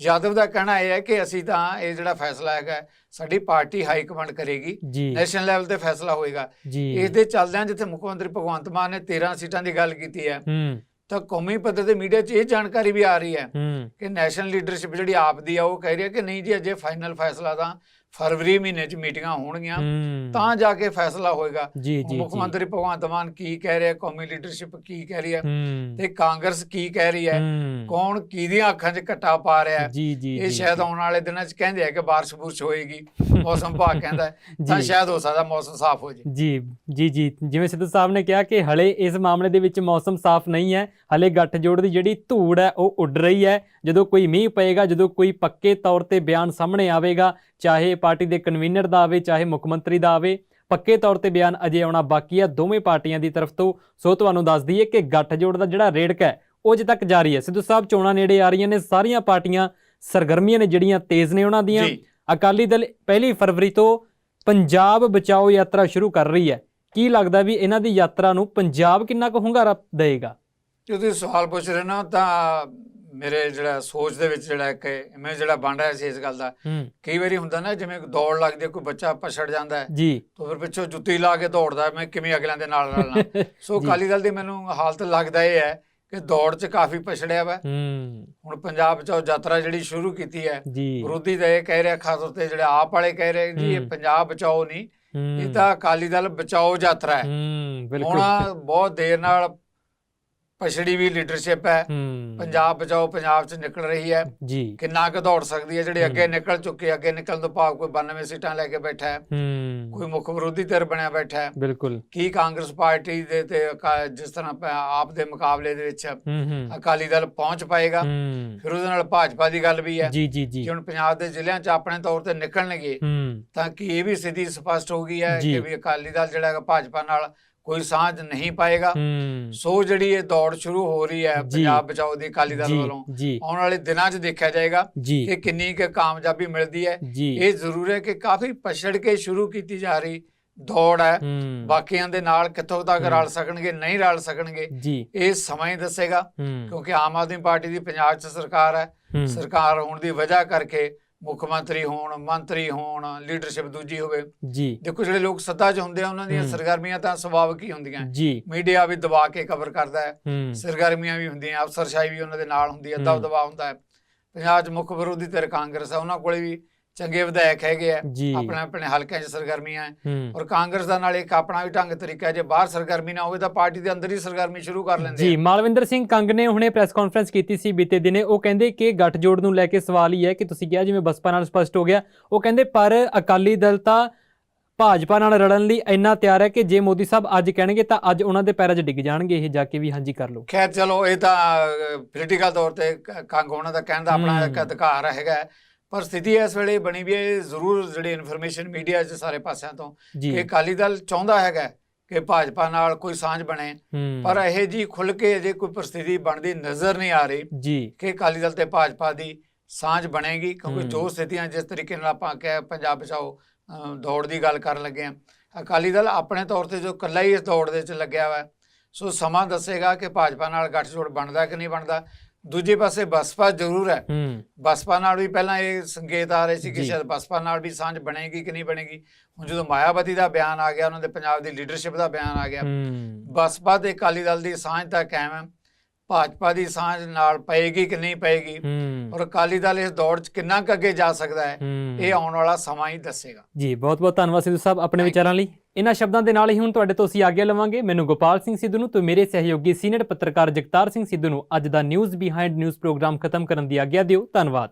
S2: ਯਾਦਵ ਦਾ ਕਹਿਣਾ ਇਹ ਹੈ ਕਿ ਅਸੀਂ ਤਾਂ ਇਹ ਜਿਹੜਾ ਫੈਸਲਾ ਹੈਗਾ ਸਾਡੀ ਪਾਰਟੀ ਹਾਈ ਕਮਾਂਡ ਕਰੇਗੀ ਨੈਸ਼ਨਲ ਲੈਵਲ ਤੇ ਫੈਸਲਾ ਹੋਏਗਾ। ਇਸ ਦੇ ਚੱਲਦਿਆਂ ਜਿੱਥੇ ਮੁੱਖ ਮੰਤਰੀ ਭਗਵੰਤ ਮਾਨ ਨੇ 13 ਸੀਟਾਂ ਦੀ ਗੱਲ ਕੀਤੀ ਹੈ। ਤਾਂ ਕੌਮੀ ਪੱਧਰ ਤੇ ਮੀਡੀਆ 'ਚ ਇਹ ਜਾਣਕਾਰੀ ਵੀ ਆ ਰਹੀ ਹੈ
S1: ਹੂੰ।
S2: ਕਿ ਨੈਸ਼ਨਲ ਲੀਡਰਸ਼ਿਪ ਜਿਹੜੀ ਆਪ ਦੀ ਆ ਉਹ ਕਹਿ ਰਹੀ ਹੈ ਕਿ ਨਹੀਂ ਜੀ ਅਜੇ ਫਾਈਨਲ ਫੈਸਲਾ ਤਾਂ ਫਰਵਰੀ ਮਹੀਨੇ 'ਚ ਮੀਟਿੰਗਾਂ ਹੋਣਗੀਆਂ ਤਾਂ ਜਾ ਕੇ ਫੈਸਲਾ ਹੋਏਗਾ। ਮੁੱਖ। ਮੰਤਰੀ ਭਗਵੰਤ ਮਾਨ ਕੀ ਕਹਿ ਰਿਹਾ ਕੌਮੀ ਲੀਡਰਸ਼ਿਪ ਕੀ ਕਹਿ ਰਹੀ ਹੈ ਤੇ ਕਾਂਗਰਸ ਕੀ ਕਹਿ ਰਹੀ ਹੈ ਕੌਣ ਕਿਹਦੀਆਂ ਅੱਖਾਂ 'ਚ ਘੱਟਾ ਪਾ ਰਿਹਾ ਇਹ ਸ਼ਾਇਦ। ਆਉਣ ਵਾਲੇ ਦਿਨਾਂ 'ਚ ਕਹਿੰਦੇ ਆ ਕਿ ਬਾਰਿਸ਼ ਬੁਰਸ਼ ਹੋਏਗੀ ਮੌਸਮ ਵਿਭਾਗ ਕਹਿੰਦਾ ਤਾਂ। ਸ਼ਾਇਦ ਹੋ ਸਕਦਾ ਮੌਸਮ ਸਾਫ਼ ਹੋ ਜੇ
S1: ਜੀ ਜੀ ਜੀ। ਜਿਵੇਂ ਸਿੱਧੂ ਸਾਹਿਬ ਨੇ ਕਿਹਾ ਕਿ ਹਲੇ ਇਸ ਮਾਮਲੇ ਦੇ ਵਿੱਚ ਮੌਸਮ ਸਾਫ਼ ਨਹੀਂ ਹੈ ਹਲੇ ਗੱਠਜੋੜ ਦੀ ਜਿਹੜੀ ਧੂੜ ਹੈ ਉਹ ਉੱਡ ਰਹੀ ਹੈ। ਜਦੋਂ ਕੋਈ ਮੀਂਹ ਪਏਗਾ ਜਦੋਂ ਕੋਈ ਪੱਕੇ ਤੌਰ ਤੇ ਬਿਆਨ ਸਾਹਮਣੇ ਆਵੇਗਾ ਚਾਹੇ ਪਾਰਟੀ ਦੇ ਕਨਵੀਨਰ ਦਾ ਆਵੇ ਚਾਹੇ ਮੁੱਖ ਮੰਤਰੀ ਦਾ ਆਵੇ। ਪੱਕੇ ਤੌਰ ਤੇ ਬਿਆਨ ਅਜੇ ਆਉਣਾ ਬਾਕੀ ਹੈ ਦੋਵੇਂ ਪਾਰਟੀਆਂ ਦੀ ਤਰਫ ਤੋਂ ਸੋ ਤੁਹਾਨੂੰ ਦੱਸ ਦਈਏ ਕਿ ਗੱਠਜੋੜ ਦਾ ਜਿਹੜਾ ਰੇੜਕ ਹੈ ਉਹ ਅਜੇ ਤੱਕ ਜਾਰੀ ਹੈ। ਸਿੱਧੂ ਸਾਹਿਬ ਚੋਣਾਂ ਨੇੜੇ ਆ ਰਹੀਆਂ ਨੇ। ਸਾਰੀਆਂ ਪਾਰਟੀਆਂ ਸਰਗਰਮੀਆਂ ਨੇ ਜਿਹੜੀਆਂ ਤੇਜ਼ ਨੇ ਉਹਨਾਂ ਦੀਆਂ। ਅਕਾਲੀ ਦਲ ਪਹਿਲੀ ਫਰਵਰੀ ਤੋਂ ਪੰਜਾਬ ਬਚਾਓ ਯਾਤਰਾ ਸ਼ੁਰੂ ਕਰ ਰਹੀ ਹੈ। ਕੀ ਲੱਗਦਾ ਵੀ ਇਹਨਾਂ ਦੀ ਯਾਤਰਾ ਨੂੰ ਪੰਜਾਬ ਕਿੰਨਾ ਕੁ ਹੁੰਗਾਰਾ ਦੇਗਾ
S2: ਜੇ ਤੁਸੀਂ ਸਵਾਲ ਪੁੱਛ ਰਹੇ ਨਾ ਤਾਂ ਮੇਰੇ ਜਿਹੜਾ ਸੋਚ ਦੇ ਵਿੱਚ ਜਿਹੜਾ ਇੱਕ ਇਮੇਜ ਜਿਹੜਾ ਬਣ ਰਿਹਾ ਸੀ ਇਸ ਗੱਲ ਦਾ
S1: ਹੂੰ।
S2: ਕਈ ਵਾਰੀ ਹੁੰਦਾ ਨਾ ਜਿਵੇਂ ਦੌੜ ਲੱਗਦੀ ਹੈ ਕੋਈ ਬੱਚਾ ਪਛੜ ਜਾਂਦਾ ਹੈ
S1: ਜੀ।
S2: ਤਾਂ ਫਿਰ ਪਿੱਛੋਂ ਜੁੱਤੀ ਲਾ ਕੇ ਦੌੜਦਾ ਹੈ, ਮੈਂ ਕਿਵੇਂ ਅਗਲਿਆਂ ਦੇ ਨਾਲ ਰਲਣਾ। ਸੋ
S1: ਜੀ।
S2: ਅਕਾਲੀ ਦਲ ਦੀ ਮੈਨੂੰ ਹਾਲਤ ਲੱਗਦਾ ਇਹ ਹੈ ਕਿ ਦੌੜ 'ਚ ਕਾਫੀ ਪਛੜਿਆ ਵਾ।
S1: ਹੂੰ।
S2: ਹੁਣ ਪੰਜਾਬ 'ਚ ਉਹ ਯਾਤਰਾ ਜਿਹੜੀ ਸ਼ੁਰੂ ਕੀਤੀ ਹੈ
S1: ਜੀ।
S2: ਵਿਰੋਧੀ ਤਾਂ ਇਹ ਕਹਿ ਰਿਹਾ ਖਾਸ ਤੌਰ ਤੇ ਜਿਹੜੇ ਆਪ ਵਾਲੇ ਕਹਿ ਰਹੇ ਜੀ ਇਹ
S1: ਹੂੰ।
S2: ਪੰਜਾਬ ਬਚਾਓ ਨਹੀਂ
S1: ਹੂੰ
S2: ਇਹ ਤਾਂ ਅਕਾਲੀ ਦਲ ਬਚਾਓ ਯਾਤਰਾ ਹੈ।
S1: ਹੂੰ
S2: ਹੁਣ
S1: ਬਿਲਕੁਲ
S2: ਬਹੁਤ ਦੇਰ ਨਾਲ ਪਛੜੀ ਵੀ ਲੀਡਰਸ਼ਿਪ ਹੈ।
S1: ਹੂੰ।
S2: ਪੰਜਾਬ ਬਚਾਓ ਪੰਜਾਬ 'ਚ ਨਿਕਲ ਰਹੀ ਹੈ।
S1: ਜੀ।
S2: ਕਿੰਨਾ ਕੁ ਦੌੜ ਸਕਦੀ ਹੈ ਜਿਹੜੇ ਅੱਗੇ
S1: ਹੂੰ।
S2: ਨਿਕਲ ਚੁੱਕੇ ਅੱਗੇ ਨਿਕਲਣ ਤੋਂ ਭਾਵ ਕੋਈ 92 ਸੀਟਾਂ ਲੈ ਕੇ ਬੈਠਾ ਹੈ।
S1: ਹੂੰ।
S2: ਕੋਈ ਮੁੱਖ ਵਿਰੋਧੀ ਧਿਰ ਬਣਿਆ ਬੈਠਾ ਹੈ।
S1: ਬਿਲਕੁਲ।
S2: ਕੀ ਕਾਂਗਰਸ ਪਾਰਟੀ ਦੇ ਤੇ ਜਿਸ ਤਰ੍ਹਾਂ ਆਪ ਦੇ ਮੁਕਾਬਲੇ ਦੇ ਵਿੱਚ
S1: ਹੂੰ ਹੂੰ।
S2: ਅਕਾਲੀ ਦਲ ਪਹੁੰਚ ਪਾਏਗਾ।
S1: ਹੂੰ।
S2: ਫਿਰ ਉਹਦੇ ਨਾਲ ਭਾਜਪਾ ਦੀ ਗੱਲ ਵੀ ਹੈ।
S1: ਜੀ ਜੀ ਜੀ।
S2: ਹੁਣ ਪੰਜਾਬ ਦੇ ਜ਼ਿਲ੍ਹਿਆਂ 'ਚ ਆਪਣੇ ਤੌਰ ਤੇ ਨਿਕਲਣਗੇ
S1: ਹੂੰ।
S2: ਤਾਂ ਕਿ ਇਹ ਵੀ ਸਥਿਤੀ ਸਪਸ਼ਟ ਹੋ ਗਈ ਹੈ। ਕਿ ਵੀ ਅਕਾਲੀ ਦਲ ਜਿਹੜਾ ਹੈਗਾ ਭਾਜਪਾ ਨਾਲ ਕੋਈ ਸਾਂਝ ਨਹੀਂ ਪਾਏਗਾ। ਸੋ ਜਿਹੜੀ ਇਹ ਦੌੜ ਸ਼ੁਰੂ ਹੋ ਰਹੀ ਹੈ। ਪੰਜਾਬ ਬਚਾਓ ਦੀ ਅਕਾਲੀ ਦਲ ਵੱਲੋਂ ਆਉਣ ਵਾਲੇ ਦਿਨਾਂ 'ਚ ਦੇਖਿਆ ਜਾਏਗਾ ਕਿ ਕਿੰਨੀ ਕੁ ਕਾਮਯਾਬੀ ਮਿਲਦੀ ਹੈ। ਇਹ ਜ਼ਰੂਰ ਹੈ ਕਿ ਕਾਫੀ ਪਛੜ ਕੇ ਸ਼ੁਰੂ ਕੀਤੀ ਜਾ ਰਹੀ ਦੌੜ ਹੈ। ਬਾਕੀਆਂ ਦੇ ਨਾਲ ਕਿੱਥੋਂ ਤੱਕ। ਰਲ ਸਕਣਗੇ ਨਹੀਂ ਰਲ ਸਕਣਗੇ ਇਹ ਸਮਾਂ ਹੀ ਦੱਸੇਗਾ ਕਿਉਂਕਿ ਆਮ ਆਦਮੀ ਪਾਰਟੀ ਦੀ ਪੰਜਾਬ 'ਚ ਸਰਕਾਰ ਹੂੰ। ਸਰਕਾਰ ਹੋਣ ਦੀ ਵਜ੍ਹਾ ਕਰਕੇ ਮੁੱਖ ਮੰਤਰੀ ਹੋਣ ਮੰਤਰੀ ਹੋਣ ਲੀਡਰਸ਼ਿਪ ਦੂਜੀ ਹੋਵੇ।
S1: ਜੀ।
S2: ਦੇਖੋ ਜਿਹੜੇ ਲੋਕ ਸੱਤਾ 'ਚ ਹੁੰਦੇ ਆ ਉਹਨਾਂ ਦੀਆਂ। ਸਰਗਰਮੀਆਂ ਤਾਂ ਸੁਭਾਵਿਕ ਹੀ ਹੁੰਦੀਆਂ
S1: ਜੀ।
S2: ਮੀਡੀਆ ਵੀ ਦਬਾ ਕੇ ਕਵਰ ਕਰਦਾ ਹੈ। ਸਰਗਰਮੀਆਂ ਵੀ ਹੁੰਦੀਆਂ ਅਫਸਰਸ਼ਾਹੀ ਵੀ ਉਹਨਾਂ ਦੇ ਨਾਲ ਹੁੰਦੀ ਹੈ
S1: ਹੂੰ।
S2: ਦਬਦਬਾ ਹੁੰਦਾ ਹੈ। ਪੰਜਾਬ 'ਚ ਮੁੱਖ ਵਿਰੋਧੀ ਧਿਰ ਕਾਂਗਰਸ ਹੈ ਉਹਨਾਂ ਕੋਲੇ ਵੀ ਚੰਗੇ ਵਿਧਾਇਕ ਹੈਗੇ ਆ ਆਪਣੇ ਆਪਣੇ ਹਲਕਿਆਂ 'ਚ ਸਰਗਰਮੀਆਂ ਔਰ ਕਾਂਗਰਸ ਦਾ ਨਾਲ ਇੱਕ ਆਪਣਾ ਵੀ ਢੰਗ ਤਰੀਕਾ ਜੇ ਬਾਹਰ ਸਰਗਰਮੀ ਨਾ ਹੋਵੇ ਤਾਂ ਪਾਰਟੀ ਦੇ ਅੰਦਰ ਹੀ ਸਰਗਰਮੀ ਸ਼ੁਰੂ ਕਰ ਲੈਂਦੇ
S1: ਜੀ ਮਾਲਵਿੰਦਰ ਸਿੰਘ ਕੰਗ ਨੇ ਹੁਣੇ ਪ੍ਰੈਸ ਕਾਨਫਰੰਸ ਕੀਤੀ ਸੀ ਬੀਤੇ ਦਿਨੇ। ਉਹ ਕਹਿੰਦੇ ਕਿ ਗੱਠਜੋੜ ਨੂੰ ਲੈ ਕੇ ਸਵਾਲ ਹੀ ਹੈ ਕਿ ਤੁਸੀਂ ਕਿਹਾ ਜਿਵੇਂ ਬਸਪਾ ਨਾਲ ਸਪਸ਼ਟ ਹੋ ਗਿਆ। ਉਹ ਕਹਿੰਦੇ ਪਰ ਅਕਾਲੀ ਦਲ ਤਾਂ ਭਾਜਪਾ ਨਾਲ ਰਲਣ ਲਈ ਇੰਨਾ ਤਿਆਰ ਹੈ ਕਿ ਜੇ ਮੋਦੀ ਸਾਹਿਬ ਅੱਜ ਕਹਿਣਗੇ ਤਾਂ ਅੱਜ ਉਹਨਾਂ ਦੇ ਪੈਰਾਂ 'ਚ ਡਿੱਗ ਜਾਣਗੇ ਇਹ ਜਾ ਕੇ ਵੀ ਹਾਂਜੀ ਕਰ ਲਓ।
S2: ਖੈਰ ਚਲੋ ਇਹ ਤਾਂ ਪੋਲੀਟੀਕਲ ਤੌਰ ਤੇ ਕੰਗ ਉਹਨਾਂ ਦਾ ਕਹਿਣ ਦਾ ਆਪਣਾ ਅਧਿਕਾਰ ਹੈਗਾ। ਪਰ ਸਥਿਤੀ ਇਸ ਵੇਲੇ ਬਣੀ ਵੀ ਹੈ ਜ਼ਰੂਰ ਜਿਹੜੀ ਇਨਫੋਰਮੇਸ਼ਨ ਮੀਡੀਆ 'ਚ ਸਾਰੇ ਪਾਸਿਆਂ ਤੋਂ ਕਿ ਅਕਾਲੀ ਦਲ ਚਾਹੁੰਦਾ ਹੈਗਾ ਕਿ ਭਾਜਪਾ ਨਾਲ ਕੋਈ ਸਾਂਝ ਬਣੇ। ਪਰ ਇਹ ਜੀ ਖੁੱਲ ਕੇ ਅਜੇ ਕੋਈ ਪ੍ਰਸਥਿਤੀ ਬਣਦੀ ਨਜ਼ਰ ਨਹੀਂ ਆ ਰਹੀ
S1: ਜੀ।
S2: ਕਿ ਅਕਾਲੀ ਦਲ ਤੇ ਭਾਜਪਾ ਦੀ ਸਾਂਝ ਬਣੇਗੀ ਕਿਉਂਕਿ। ਜੋ ਸਥਿਤੀਆਂ ਜਿਸ ਤਰੀਕੇ ਨਾਲ ਆਪਾਂ ਕਹਿ ਪੰਜਾਬ ਬਚਾਓ ਦੌੜ ਦੀ ਗੱਲ ਕਰਨ ਲੱਗੇ ਆ ਅਕਾਲੀ ਦਲ ਆਪਣੇ ਤੌਰ ਤੇ ਜੋ ਇਕੱਲਾ ਹੀ ਇਸ ਦੌੜ ਦੇ ਵਿੱਚ ਲੱਗਿਆ ਹੋਇਆ ਸੋ ਸਮਾਂ ਦੱਸੇਗਾ ਕਿ ਭਾਜਪਾ ਨਾਲ ਗੱਠਜੋੜ ਬਣਦਾ ਕਿ ਨਹੀਂ ਬਣਦਾ। ਦੂਜੇ ਪਾਸੇ ਬਸਪਾ ਜ਼ਰੂਰ ਹੈ। ਬਸਪਾ ਨਾਲ ਵੀ ਪਹਿਲਾਂ ਇਹ ਸੰਕੇਤ ਆ ਰਹੇ ਸੀ ਕਿ। ਸ਼ਾਇਦ ਬਸਪਾ ਨਾਲ ਵੀ ਸਾਂਝ ਬਣੇਗੀ ਕਿ ਨਹੀਂ ਬਣੇਗੀ। ਹੁਣ ਜਦੋਂ ਮਾਇਆਵਤੀ ਦਾ ਬਿਆਨ ਆ ਗਿਆ ਉਹਨਾਂ ਦੇ ਪੰਜਾਬ ਦੀ ਲੀਡਰਸ਼ਿਪ ਦਾ ਬਿਆਨ ਆ ਗਿਆ। ਬਸਪਾ ਤੇ ਅਕਾਲੀ ਦਲ ਦੀ ਸਾਂਝ ਤਾਂ ਕਾਇਮ ਹੈ। ਭਾਜਪਾ ਦੀ ਸਾਂਝ ਨਾਲ ਪਏਗੀ ਕਿ ਨਹੀਂ ਪਏਗੀ? ਔਰ ਅਕਾਲੀ ਦਲ ਇਸ ਦੌੜ 'ਚ ਕਿੰਨਾ ਕੁ ਅੱਗੇ ਜਾ ਸਕਦਾ ਹੈ? ਇਹ ਆਉਣ ਵਾਲਾ ਸਮਾਂ ਹੀ ਦੱਸੇਗਾ।
S1: ਜੀ ਬਹੁਤ ਬਹੁਤ ਧੰਨਵਾਦ ਸਿੱਧੂ ਸਾਹਿਬ ਆਪਣੇ. ਵਿਚਾਰਾਂ ਲਈ। ਇਹਨਾਂ ਸ਼ਬਦਾਂ ਦੇ ਨਾਲ ਹੀ ਹੁਣ ਤੁਹਾਡੇ ਤੋਂ ਅਸੀਂ ਆਗਿਆ ਲਵਾਂਗੇ। ਮੈਨੂੰ ਗੋਪਾਲ ਸਿੰਘ ਸਿੱਧੂ ਨੂੰ ਤੇ ਮੇਰੇ ਸਹਿਯੋਗੀ ਸੀਨੀਅਰ ਪੱਤਰਕਾਰ ਜਗਤਾਰ ਸਿੰਘ ਸਿੱਧੂ ਨੂੰ ਅੱਜ ਦਾ ਨਿਊਜ਼ ਬਿਹਾਈਂਡ ਨਿਊਜ਼ ਪ੍ਰੋਗਰਾਮ ਖਤਮ ਕਰਨ ਦੀ ਆਗਿਆ ਦਿਓ। ਧੰਨਵਾਦ।